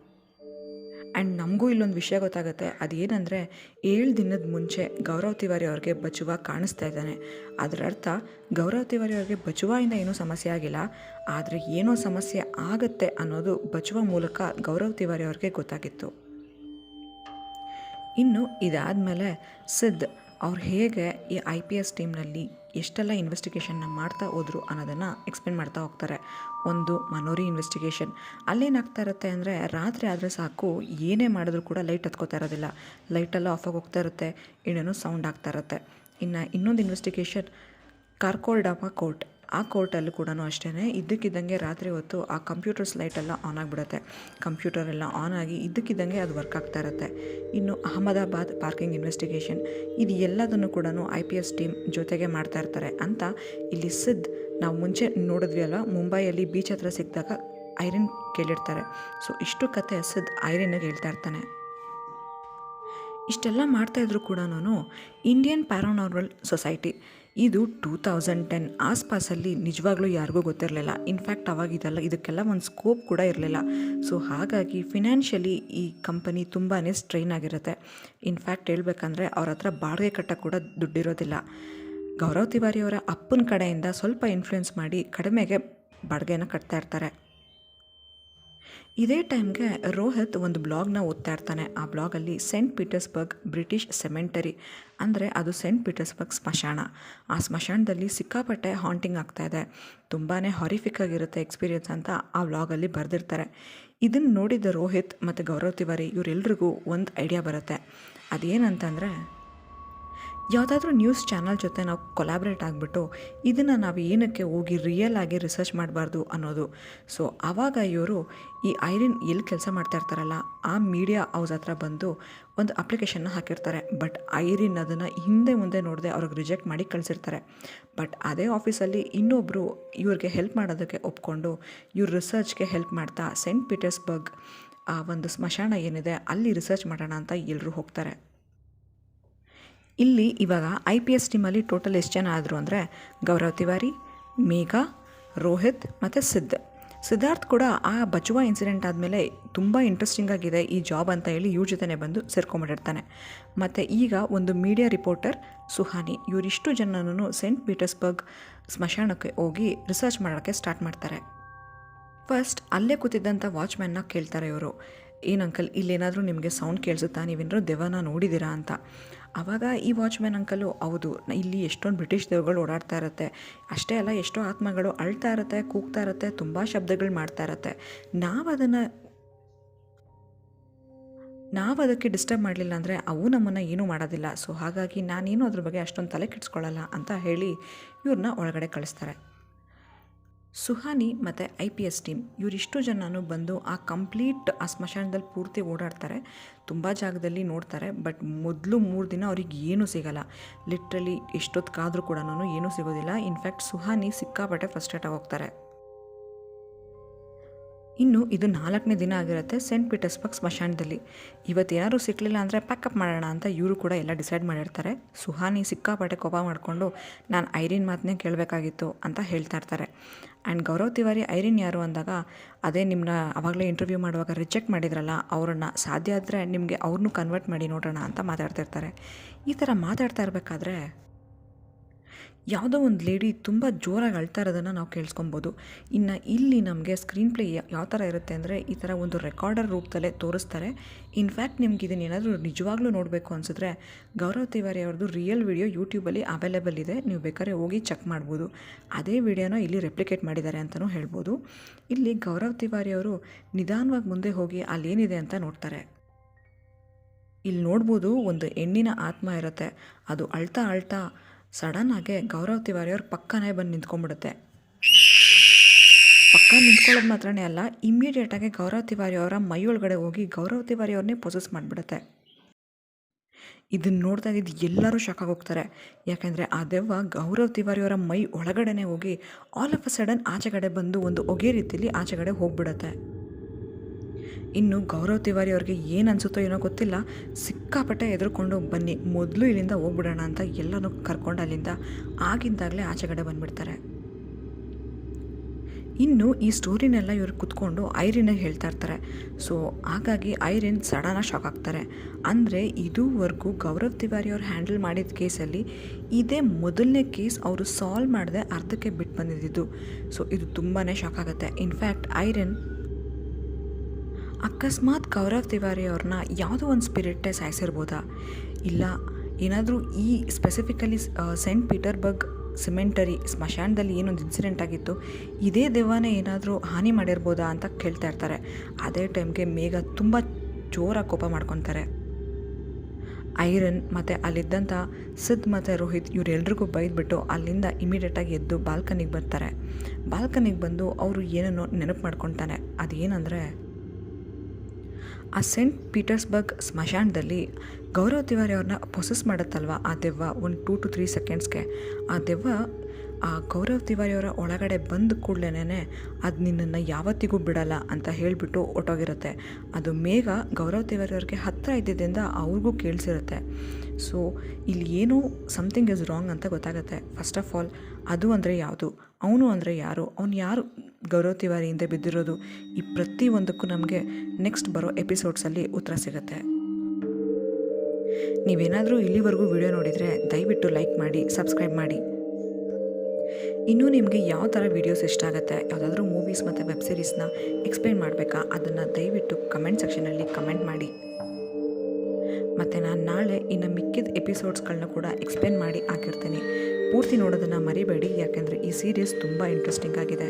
ಆ್ಯಂಡ್ ನಮಗೂ ಇಲ್ಲೊಂದು ವಿಷಯ ಗೊತ್ತಾಗುತ್ತೆ. ಅದೇನೆಂದರೆ, ಏಳು ದಿನದ ಮುಂಚೆ ಗೌರವ್ ತಿವಾರಿ ಅವ್ರಿಗೆ ಬಚುವ ಕಾಣಿಸ್ತಾ ಇದ್ದಾನೆ. ಅದರ ಅರ್ಥ, ಗೌರವ್ ತಿವಾರಿ ಅವ್ರಿಗೆ ಬಚುವಾಯಿಂದ ಏನೂ ಸಮಸ್ಯೆ ಆಗಿಲ್ಲ. ಆದರೆ ಏನೋ ಸಮಸ್ಯೆ ಆಗುತ್ತೆ ಅನ್ನೋದು ಬಚುವ ಮೂಲಕ ಗೌರವ್ ತಿವಾರಿ ಅವ್ರಿಗೆ ಗೊತ್ತಾಗಿತ್ತು. ಇನ್ನು ಇದಾದ ಮೇಲೆ ಸಿದ್ಧ ಅವ್ರು ಹೇಗೆ ಈ ಐ ಪಿ ಎಸ್ ಟೀಮ್ನಲ್ಲಿ ಎಷ್ಟೆಲ್ಲ ಇನ್ವೆಸ್ಟಿಗೇಷನ್ನ ಮಾಡ್ತಾ ಹೋದರು ಅನ್ನೋದನ್ನು ಎಕ್ಸ್ಪ್ಲೇನ್ ಮಾಡ್ತಾ ಹೋಗ್ತಾರೆ. ಒಂದು ಮನೋರಿ ಇನ್ವೆಸ್ಟಿಗೇಷನ್ ಅಲ್ಲೇನಾಗ್ತಾ ಇರುತ್ತೆ ಅಂದರೆ ರಾತ್ರಿ ಆದರೆ ಸಾಕು, ಏನೇ ಮಾಡಿದ್ರು ಕೂಡ ಲೈಟ್ ಹತ್ಕೋತಾ ಇರೋದಿಲ್ಲ. ಲೈಟೆಲ್ಲ ಆಫ್ ಆಗಿ ಹೋಗ್ತಾ ಇರುತ್ತೆ, ಇನ್ನೇನು ಸೌಂಡ್ ಆಗ್ತಾ ಇರುತ್ತೆ. ಇನ್ನು ಇನ್ನೊಂದು ಇನ್ವೆಸ್ಟಿಗೇಷನ್ ಕಾರ್ಕೋಲ್ಡಾಮ ಕೋರ್ಟ್ ಆ ಕೋರ್ಟಲ್ಲೂ ಕೂಡ ಅಷ್ಟೇ ಇದ್ದಕ್ಕಿದ್ದಂಗೆ ರಾತ್ರಿ ಹೊತ್ತು ಆ ಕಂಪ್ಯೂಟರ್ಸ್ ಲೈಟೆಲ್ಲ ಆನ್ ಆಗಿಬಿಡುತ್ತೆ. ಕಂಪ್ಯೂಟರ್ ಎಲ್ಲ ಆನ್ ಆಗಿ ಇದ್ದಕ್ಕಿದ್ದಂಗೆ ಅದು ವರ್ಕ್ ಆಗ್ತಾ ಇರುತ್ತೆ. ಇನ್ನು ಅಹಮದಾಬಾದ್ ಪಾರ್ಕಿಂಗ್ ಇನ್ವೆಸ್ಟಿಗೇಷನ್, ಇದು ಎಲ್ಲದನ್ನು ಕೂಡ ಐ ಪಿ ಎಸ್ ಟೀಮ್ ಜೊತೆಗೆ ಮಾಡ್ತಾ ಇರ್ತಾರೆ ಅಂತ ಇಲ್ಲಿ ಸಿದ್ ನಾವು ಮುಂಚೆ ನೋಡಿದ್ವಿ ಅಲ್ವಾ? ಮುಂಬೈಯಲ್ಲಿ ಬೀಚ್ ಹತ್ರ ಸಿಕ್ಕಿದಾಗ ಐರಿನ್ ಕೇಳಿರ್ತಾರೆ. ಸೊ, ಇಷ್ಟು ಕತೆ ಸಿದ್ ಐರಿನ್ಗೆ ಹೇಳ್ತಾ ಇರ್ತಾನೆ. ಇಷ್ಟೆಲ್ಲ ಮಾಡ್ತಾಯಿದ್ರು ಕೂಡ ನಾನು ಇಂಡಿಯನ್ ಪ್ಯಾರಾನಾರ್ಮಲ್ ಸೊಸೈಟಿ. ಇದು ಟೂ ತೌಸಂಡ್ ಟೆನ್ ಆಸ್ಪಾಸಲ್ಲಿ ನಿಜವಾಗ್ಲೂ ಯಾರಿಗೂ ಗೊತ್ತಿರಲಿಲ್ಲ. ಇನ್ಫ್ಯಾಕ್ಟ್ ಅವಾಗ ಇದೆಲ್ಲ, ಇದಕ್ಕೆಲ್ಲ ಒಂದು ಸ್ಕೋಪ್ ಕೂಡ ಇರಲಿಲ್ಲ. ಸೊ ಹಾಗಾಗಿ ಫಿನಾನ್ಷಿಯಲಿ ಈ ಕಂಪನಿ ತುಂಬಾ ಸ್ಟ್ರೈನ್ ಆಗಿರುತ್ತೆ. ಇನ್ಫ್ಯಾಕ್ಟ್ ಹೇಳ್ಬೇಕಂದ್ರೆ ಅವ್ರ ಹತ್ರ ಬಾಡಿಗೆ ಕಟ್ಟ ಕೂಡ ದುಡ್ಡಿರೋದಿಲ್ಲ. ಗೌರವ್ ತಿವಾರಿಯವರ ಅಪ್ಪನ ಕಡೆಯಿಂದ ಸ್ವಲ್ಪ ಇನ್ಫ್ಲುಯೆನ್ಸ್ ಮಾಡಿ ಕಡಿಮೆಗೆ ಬಾಡಿಗೆನ ಕಟ್ತಾ ಇರ್ತಾರೆ. ಇದೇ ಟೈಮ್ಗೆ ರೋಹಿತ್ ಒಂದು ಬ್ಲಾಗ್ನ ಓದ್ತಾ ಇರ್ತಾನೆ. ಆ ಬ್ಲಾಗಲ್ಲಿ ಸೆಂಟ್ ಪೀಟರ್ಸ್ಬರ್ಗ್ ಬ್ರಿಟಿಷ್ ಸೆಮೆಂಟರಿ, ಅಂದರೆ ಅದು ಸೆಂಟ್ ಪೀಟರ್ಸ್ಬರ್ಗ್ ಸ್ಮಶಾನ. ಆ ಸ್ಮಶಾನದಲ್ಲಿ ಸಿಕ್ಕಾಪಟ್ಟೆ ಹಾಂಟಿಂಗ್ ಆಗ್ತಾ ಇದೆ. ತುಂಬಾ ಹಾರಿಫಿಕ್ ಆಗಿರುತ್ತೆ ಎಕ್ಸ್ಪೀರಿಯನ್ಸ್ ಅಂತ ಆ ವ್ಲಾಗಲ್ಲಿ ಬರೆದಿರ್ತಾರೆ. ಇದನ್ನು ನೋಡಿದ ರೋಹಿತ್ ಮತ್ತು ಗೌರವ್ ತಿವಾರಿ ಇವರೆಲ್ರಿಗೂ ಒಂದು ಐಡಿಯಾ ಬರುತ್ತೆ. ಅದೇನಂತಂದರೆ ಯಾವುದಾದ್ರೂ ನ್ಯೂಸ್ ಚಾನಲ್ ಜೊತೆ ನಾವು ಕೊಲಾಬ್ರೇಟ್ ಆಗಿಬಿಟ್ಟು ಇದನ್ನು ನಾವು ಏನಕ್ಕೆ ಹೋಗಿ ರಿಯಲ್ ಆಗಿ ರಿಸರ್ಚ್ ಮಾಡಬಾರ್ದು ಅನ್ನೋದು. ಸೊ ಆವಾಗ ಇವರು ಈ ಐರಿನ್ ಎಲ್ಲಿ ಕೆಲಸ ಮಾಡ್ತಾ ಇರ್ತಾರಲ್ಲ, ಆ ಮೀಡಿಯಾ ಹೌಸ್ ಹತ್ರ ಬಂದು ಒಂದು ಅಪ್ಲಿಕೇಶನ್ನ ಹಾಕಿರ್ತಾರೆ. ಬಟ್ ಐರಿನ್ ಅದನ್ನು ಹಿಂದೆ ಮುಂದೆ ನೋಡದೆ ಅವ್ರಿಗೆ ರಿಜೆಕ್ಟ್ ಮಾಡಿ ಕಳಿಸಿರ್ತಾರೆ. ಬಟ್ ಅದೇ ಆಫೀಸಲ್ಲಿ ಇನ್ನೊಬ್ಬರು ಇವ್ರಿಗೆ ಹೆಲ್ಪ್ ಮಾಡೋದಕ್ಕೆ ಒಪ್ಕೊಂಡು ಇವ್ರ ರಿಸರ್ಚ್ಗೆ ಹೆಲ್ಪ್ ಮಾಡ್ತಾ ಸೆಂಟ್ ಪೀಟರ್ಸ್ಬರ್ಗ್ ಆ ಒಂದು ಸ್ಮಶಾನ ಏನಿದೆ, ಅಲ್ಲಿ ರಿಸರ್ಚ್ ಮಾಡೋಣ ಅಂತ ಎಲ್ಲರೂ ಹೋಗ್ತಾರೆ. ಇಲ್ಲಿ ಇವಾಗ ಐ ಪಿ ಎಸ್ ಟೀಮಲ್ಲಿ ಟೋಟಲ್ ಎಷ್ಟು ಜನ ಆದರು ಅಂದರೆ ಗೌರವ್ ತಿವಾರಿ, ಮೇಘಾ, ರೋಹಿತ್ ಮತ್ತು ಸಿದ್ಧ. ಸಿದ್ಧಾರ್ಥ್ ಕೂಡ ಆ ಬಚುವ ಇನ್ಸಿಡೆಂಟ್ ಆದಮೇಲೆ ತುಂಬ ಇಂಟ್ರೆಸ್ಟಿಂಗ್ ಆಗಿದೆ ಈ ಜಾಬ್ ಅಂತ ಹೇಳಿ ಇವ್ರ ಜೊತೆನೇ ಬಂದು ಸೇರ್ಕೊಂಬಿಟ್ಟಿರ್ತಾನೆ. ಮತ್ತು ಈಗ ಒಂದು ಮೀಡಿಯಾ ರಿಪೋರ್ಟರ್ ಸುಹಾನಿ ಇವರಿಷ್ಟು ಜನನೂ ಸೇಂಟ್ ಪೀಟರ್ಸ್ಬರ್ಗ್ ಸ್ಮಶಾನಕ್ಕೆ ಹೋಗಿ ರಿಸರ್ಚ್ ಮಾಡೋಕ್ಕೆ ಸ್ಟಾರ್ಟ್ ಮಾಡ್ತಾರೆ. ಫಸ್ಟ್ ಅಲ್ಲೇ ಕೂತಿದ್ದಂಥ ವಾಚ್ಮ್ಯಾನ್ನ ಕೇಳ್ತಾರೆ ಇವರು. ಏನು ಅಂಕಲ್ ಇಲ್ಲೇನಾದರೂ ನಿಮಗೆ ಸೌಂಡ್ ಕೇಳಿಸುತ್ತಾ? ನೀವೇನಾದ್ರು ದೆವನ ನೋಡಿದ್ದೀರಾ? ಅಂತ. ಆವಾಗ ಈ ವಾಚ್ಮ್ಯಾನ್ ಅಂಕಲು ಹೌದು, ಇಲ್ಲಿ ಎಷ್ಟೊಂದು ಬ್ರಿಟಿಷ್ ದೇವ್ರುಗಳು ಓಡಾಡ್ತಾ ಇರುತ್ತೆ. ಅಷ್ಟೇ ಅಲ್ಲ, ಎಷ್ಟೋ ಆತ್ಮಗಳು ಅಳ್ತಾ ಇರುತ್ತೆ, ಕೂಗ್ತಾ ಇರುತ್ತೆ, ತುಂಬ ಶಬ್ದಗಳು ಮಾಡ್ತಾ ಇರುತ್ತೆ. ನಾವು ಅದನ್ನು ನಾವು ಅದಕ್ಕೆ ಡಿಸ್ಟರ್ಬ್ ಮಾಡಲಿಲ್ಲ ಅಂದರೆ ಅವು ನಮ್ಮನ್ನು ಏನೂ ಮಾಡೋದಿಲ್ಲ. ಸೊ ಹಾಗಾಗಿ ನಾನೇನು ಅದ್ರ ಬಗ್ಗೆ ಅಷ್ಟೊಂದು ತಲೆ ಕೆಡಿಸ್ಕೊಳ್ಳಲ್ಲ ಅಂತ ಹೇಳಿ ಇವ್ರನ್ನ ಒಳಗಡೆ ಕಳಿಸ್ತಾರೆ. ಸುಹಾನಿ ಮತ್ತು ಐ ಪಿ ಎಸ್ ಟೀಮ್ ಇವರಿಷ್ಟು ಜನನೂ ಬಂದು ಆ ಕಂಪ್ಲೀಟ್ ಆ ಸ್ಮಶಾನದಲ್ಲಿ ಪೂರ್ತಿ ಓಡಾಡ್ತಾರೆ. ತುಂಬ ಜಾಗದಲ್ಲಿ ನೋಡ್ತಾರೆ, ಬಟ್ ಮೊದಲು ಮೂರು ದಿನ ಅವ್ರಿಗೆ ಏನೂ ಸಿಗಲ್ಲ. ಲಿಟ್ರಲಿ ಎಷ್ಟೊತ್ತಿಗಾದರೂ ಕೂಡ ಏನೂ ಸಿಗೋದಿಲ್ಲ. ಇನ್ಫ್ಯಾಕ್ಟ್ ಸುಹಾನಿ ಸಿಕ್ಕಾಪಟ್ಟೆ ಫ್ರಸ್ಟ್ರೇಟ್ ಹೋಗ್ತಾರೆ. ಇನ್ನು ಇದು ನಾಲ್ಕನೇ ದಿನ ಆಗಿರುತ್ತೆ ಸೆಂಟ್ ಪೀಟರ್ಸ್ಬರ್ಗ್ ಸ್ಮಶಾನದಲ್ಲಿ. ಇವತ್ತೇನಾದ್ರು ಸಿಕ್ಕಲಿಲ್ಲ ಅಂದರೆ ಪ್ಯಾಕಪ್ ಮಾಡೋಣ ಅಂತ ಇವರು ಕೂಡ ಎಲ್ಲ ಡಿಸೈಡ್ ಮಾಡಿರ್ತಾರೆ. ಸುಹಾನಿ ಸಿಕ್ಕಾಪಟ್ಟೆ ಕೋಪ ಮಾಡಿಕೊಂಡು, ನಾನು ಐರಿನ್ ಮಾತನ್ನೇ ಕೇಳಬೇಕಾಗಿತ್ತು ಅಂತ ಹೇಳ್ತಾ ಇರ್ತಾರೆ. ಆ್ಯಂಡ್ ಗೌರವ್ ತಿವಾರಿ ಐರಿನ್ ಯಾರು ಅಂದಾಗ, ಅದೇ ನಿಮ್ಮನ್ನ ಆವಾಗಲೇ ಇಂಟರ್ವ್ಯೂ ಮಾಡುವಾಗ ರಿಜೆಕ್ಟ್ ಮಾಡಿದ್ರಲ್ಲ, ಅವರನ್ನು ಸಾಧ್ಯ ಆದರೆ ನಿಮಗೆ ಅವ್ರನ್ನೂ ಕನ್ವರ್ಟ್ ಮಾಡಿ ನೋಡೋಣ ಅಂತ ಮಾತಾಡ್ತಿರ್ತಾರೆ ಈ ಥರ ಮಾತಾಡ್ತಾ ಇರಬೇಕಾದ್ರೆ ಯಾವುದೋ ಒಂದು ಲೇಡಿ ತುಂಬ ಜೋರಾಗಿ ಅಳ್ತಾ ಇರೋದನ್ನು ನಾವು ಕೇಳಿಸ್ಕೊಬೋದು. ಇನ್ನು ಇಲ್ಲಿ ನಮಗೆ ಸ್ಕ್ರೀನ್ ಪ್ಲೇ ಯಾವ ಥರ ಇರುತ್ತೆ ಅಂದರೆ ಈ ಥರ ಒಂದು ರೆಕಾರ್ಡರ್ ರೂಪದಲ್ಲೇ ತೋರಿಸ್ತಾರೆ. ಇನ್ಫ್ಯಾಕ್ಟ್ ನಿಮ್ಗೆ ಇದನ್ನು ಏನಾದರೂ ನಿಜವಾಗ್ಲೂ ನೋಡಬೇಕು ಅನಿಸಿದ್ರೆ ಗೌರವ್ ತಿವಾರಿ ಅವ್ರದ್ದು ರಿಯಲ್ ವಿಡಿಯೋ ಯೂಟ್ಯೂಬಲ್ಲಿ ಅವೈಲೇಬಲ್ ಇದೆ. ನೀವು ಬೇಕಾದ್ರೆ ಹೋಗಿ ಚೆಕ್ ಮಾಡ್ಬೋದು. ಅದೇ ವಿಡಿಯೋನ ಇಲ್ಲಿ ರೆಪ್ಲಿಕೇಟ್ ಮಾಡಿದ್ದಾರೆ ಅಂತಲೂ ಹೇಳ್ಬೋದು. ಇಲ್ಲಿ ಗೌರವ್ ತಿವಾರಿ ಅವರು ನಿಧಾನವಾಗಿ ಮುಂದೆ ಹೋಗಿ ಅಲ್ಲೇನಿದೆ ಅಂತ ನೋಡ್ತಾರೆ. ಇಲ್ಲಿ ನೋಡ್ಬೋದು ಒಂದು ಹೆಣ್ಣಿನ ಆತ್ಮ ಇರುತ್ತೆ. ಅದು ಅಳ್ತಾ ಅಳ್ತಾ ಸಡನ್ನಾಗೆ ಗೌರವ್ ತಿವಾರಿ ಅವ್ರ ಪಕ್ಕನೇ ಬಂದು ನಿಂತ್ಕೊಂಡ್ಬಿಡುತ್ತೆ. ಪಕ್ಕ ನಿಂತ್ಕೊಳ್ಳೋದು ಮಾತ್ರನೇ ಅಲ್ಲ ಇಮ್ಮಿಡಿಯೇಟಾಗಿ ಗೌರವ್ ತಿವಾರಿ ಅವರ ಮೈ ಒಳಗಡೆ ಹೋಗಿ ಗೌರವ್ ತಿವಾರಿ ಅವ್ರನ್ನೇ ಪೊಸೆಸ್ ಮಾಡಿಬಿಡುತ್ತೆ. ಇದನ್ನು ನೋಡ್ತಾ ಇದ್ದಿದ್ದು ಎಲ್ಲರೂ ಶಾಕ್ ಹೋಗ್ತಾರೆ. ಯಾಕೆಂದರೆ ಆ ದೆವ್ವ ಗೌರವ್ ತಿವಾರಿ ಅವರ ಮೈ ಒಳಗಡೆನೆ ಹೋಗಿ ಆಲ್ ಆಫ್ ಅ ಸಡನ್ ಆಚೆಗಡೆ ಬಂದು ಒಂದು ಹೊಗೆ ರೀತಿಯಲ್ಲಿ ಆಚೆಗಡೆ ಹೋಗ್ಬಿಡುತ್ತೆ. ಇನ್ನು ಗೌರವ್ ತಿವಾರಿ ಅವ್ರಿಗೆ ಏನು ಅನಿಸುತ್ತೋ ಏನೋ ಗೊತ್ತಿಲ್ಲ. ಸಿಕ್ಕಾಪಟ್ಟೆ ಎದುರುಕೊಂಡು ಬನ್ನಿ. ಮೊದಲು ಇಲ್ಲಿಂದ ಹೋಗ್ಬಿಡೋಣ ಅಂತ ಎಲ್ಲನೂ ಕರ್ಕೊಂಡು ಅಲ್ಲಿಂದ ಆಗಿಂದಾಗಲೇ ಆಚೆಗಡೆ ಬಂದುಬಿಡ್ತಾರೆ. ಇನ್ನು ಈ ಸ್ಟೋರಿನೆಲ್ಲ ಇವರು ಕುತ್ಕೊಂಡು ಐರಿನಾಗ ಹೇಳ್ತಾ ಇರ್ತಾರೆ. ಸೊ ಹಾಗಾಗಿ ಐರಿನ್ ಸಡನ್ನ ಶಾಕ್ ಆಗ್ತಾರೆ. ಅಂದರೆ ಇದುವರೆಗೂ ಗೌರವ್ ತಿವಾರಿ ಅವ್ರು ಹ್ಯಾಂಡಲ್ ಮಾಡಿದ ಕೇಸಲ್ಲಿ ಇದೇ ಮೊದಲನೇ ಕೇಸ್ ಅವರು ಸಾಲ್ವ್ ಮಾಡದೆ ಅರ್ಧಕ್ಕೆ ಬಿಟ್ಟು ಬಂದಿದ್ದು. ಸೊ ಇದು ತುಂಬಾ ಶಾಕ್ ಆಗುತ್ತೆ. ಇನ್ಫ್ಯಾಕ್ಟ್ ಐರನ್ ಅಕಸ್ಮಾತ್ ಗೌರವ್ ತಿವಾರಿ ಅವ್ರನ್ನ ಯಾವುದೋ ಒಂದು ಸ್ಪಿರಿಟ್ಟೇ ಸಾಯಿಸಿರ್ಬೋದಾ? ಇಲ್ಲ, ಏನಾದರೂ ಈ ಸ್ಪೆಸಿಫಿಕಲಿ ಸೆಂಟ್ ಪೀಟರ್ಬರ್ಗ್ ಸಿಮೆಂಟರಿ ಸ್ಮಶಾನದಲ್ಲಿ ಏನೊಂದು ಇನ್ಸಿಡೆಂಟ್ ಆಗಿತ್ತು, ಇದೇ ದೆವ್ವನೇ ಏನಾದರೂ ಹಾನಿ ಮಾಡಿರ್ಬೋದಾ ಅಂತ ಕೇಳ್ತಾ ಇರ್ತಾರೆ. ಅದೇ ಟೈಮ್ಗೆ ಮೇಘ ತುಂಬ ಜೋರಾಗಿ ಕೋಪ ಮಾಡ್ಕೊತಾರೆ. ಐರನ್ ಮತ್ತು ಅಲ್ಲಿದ್ದಂಥ ಸಿದ್ ಮತ್ತು ರೋಹಿತ್ ಇವರೆಲ್ರಿಗೂ ಬೈದ್ಬಿಟ್ಟು ಅಲ್ಲಿಂದ ಇಮಿಡಿಯೇಟಾಗಿ ಎದ್ದು ಬಾಲ್ಕನಿಗೆ ಬರ್ತಾರೆ. ಬಾಲ್ಕನಿಗೆ ಬಂದು ಅವರು ಏನನ್ನೋ ನೆನಪು ಮಾಡ್ಕೊತಾನೆ ಅದೇನಂದರೆ ಆ ಸೆಂಟ್ ಪೀಟರ್ಸ್ಬರ್ಗ್ ಸ್ಮಶಾನದಲ್ಲಿ ಗೌರವ್ ತಿವಾರಿ ಅವ್ರನ್ನ ಪೊಸೆಸ್ ಮಾಡುತ್ತಲ್ವ? ಆ ದೆವ್ವ ಒಂದು ಟೂ ಟು ತ್ರೀ ಸೆಕೆಂಡ್ಸ್ಗೆ ಆ ದೆವ್ವ, ಆ ಗೌರವ್ ತಿವಾರಿ ಅವರ ಒಳಗಡೆ ಬಂದ ಕೂಡಲೇ ಅದು ನಿನ್ನನ್ನು ಯಾವತ್ತಿಗೂ ಬಿಡಲ್ಲ ಅಂತ ಹೇಳಿಬಿಟ್ಟು ಹೊಟ್ಟೋಗಿರುತ್ತೆ ಅದು ಮೇಘ ಗೌರವ್ ತಿವಾರಿ ಅವ್ರಿಗೆ ಹತ್ತಿರ ಇದ್ದಿದ್ದರಿಂದ ಅವ್ರಿಗೂ ಕೇಳಿಸಿರುತ್ತೆ. ಸೊ ಇಲ್ಲಿ ಏನೋ ಸಮಥಿಂಗ್ ಇಸ್ ರಾಂಗ್ ಅಂತ ಗೊತ್ತಾಗುತ್ತೆ. ಫಸ್ಟ್ ಆಫ್ ಆಲ್ ಅದು ಅಂದರೆ ಯಾವುದು? ಅವನು ಅಂದರೆ ಯಾರು? ಅವನು ಯಾರು? ಗೌರವ್ ತಿವಾರಿಯಿಂದ ಬಿದ್ದಿರೋದು ಈ ಪ್ರತಿಯೊಂದಕ್ಕೂ ನಮಗೆ ನೆಕ್ಸ್ಟ್ ಬರೋ ಎಪಿಸೋಡ್ಸಲ್ಲಿ ಉತ್ತರ ಸಿಗುತ್ತೆ. ನೀವೇನಾದರೂ ಇಲ್ಲಿವರೆಗೂ ವಿಡಿಯೋ ನೋಡಿದರೆ ದಯವಿಟ್ಟು ಲೈಕ್ ಮಾಡಿ ಸಬ್ಸ್ಕ್ರೈಬ್ ಮಾಡಿ. ಇನ್ನೂ ನಿಮಗೆ ಯಾವ ಥರ ವೀಡಿಯೋಸ್ ಇಷ್ಟ ಆಗುತ್ತೆ, ಯಾವುದಾದ್ರೂ ಮೂವೀಸ್ ಮತ್ತು ವೆಬ್ ಸೀರೀಸ್ನ ಎಕ್ಸ್ಪ್ಲೇನ್ ಮಾಡಬೇಕಾ, ಅದನ್ನು ದಯವಿಟ್ಟು ಕಮೆಂಟ್ ಸೆಕ್ಷನಲ್ಲಿ ಕಮೆಂಟ್ ಮಾಡಿ. ಮತ್ತು ನಾನು ನಾಳೆ ಇನ್ನು ಮಿಕ್ಕಿದ ಎಪಿಸೋಡ್ಸ್ಗಳನ್ನ ಕೂಡ ಎಕ್ಸ್ಪ್ಲೇನ್ ಮಾಡಿ ಹಾಕಿರ್ತೀನಿ ಪೂರ್ತಿ ನೋಡೋದನ್ನು ಮರಿಬೇಡಿ, ಯಾಕೆಂದರೆ ಈ ಸೀರೀಸ್ ತುಂಬ ಇಂಟ್ರೆಸ್ಟಿಂಗ್ ಆಗಿದೆ.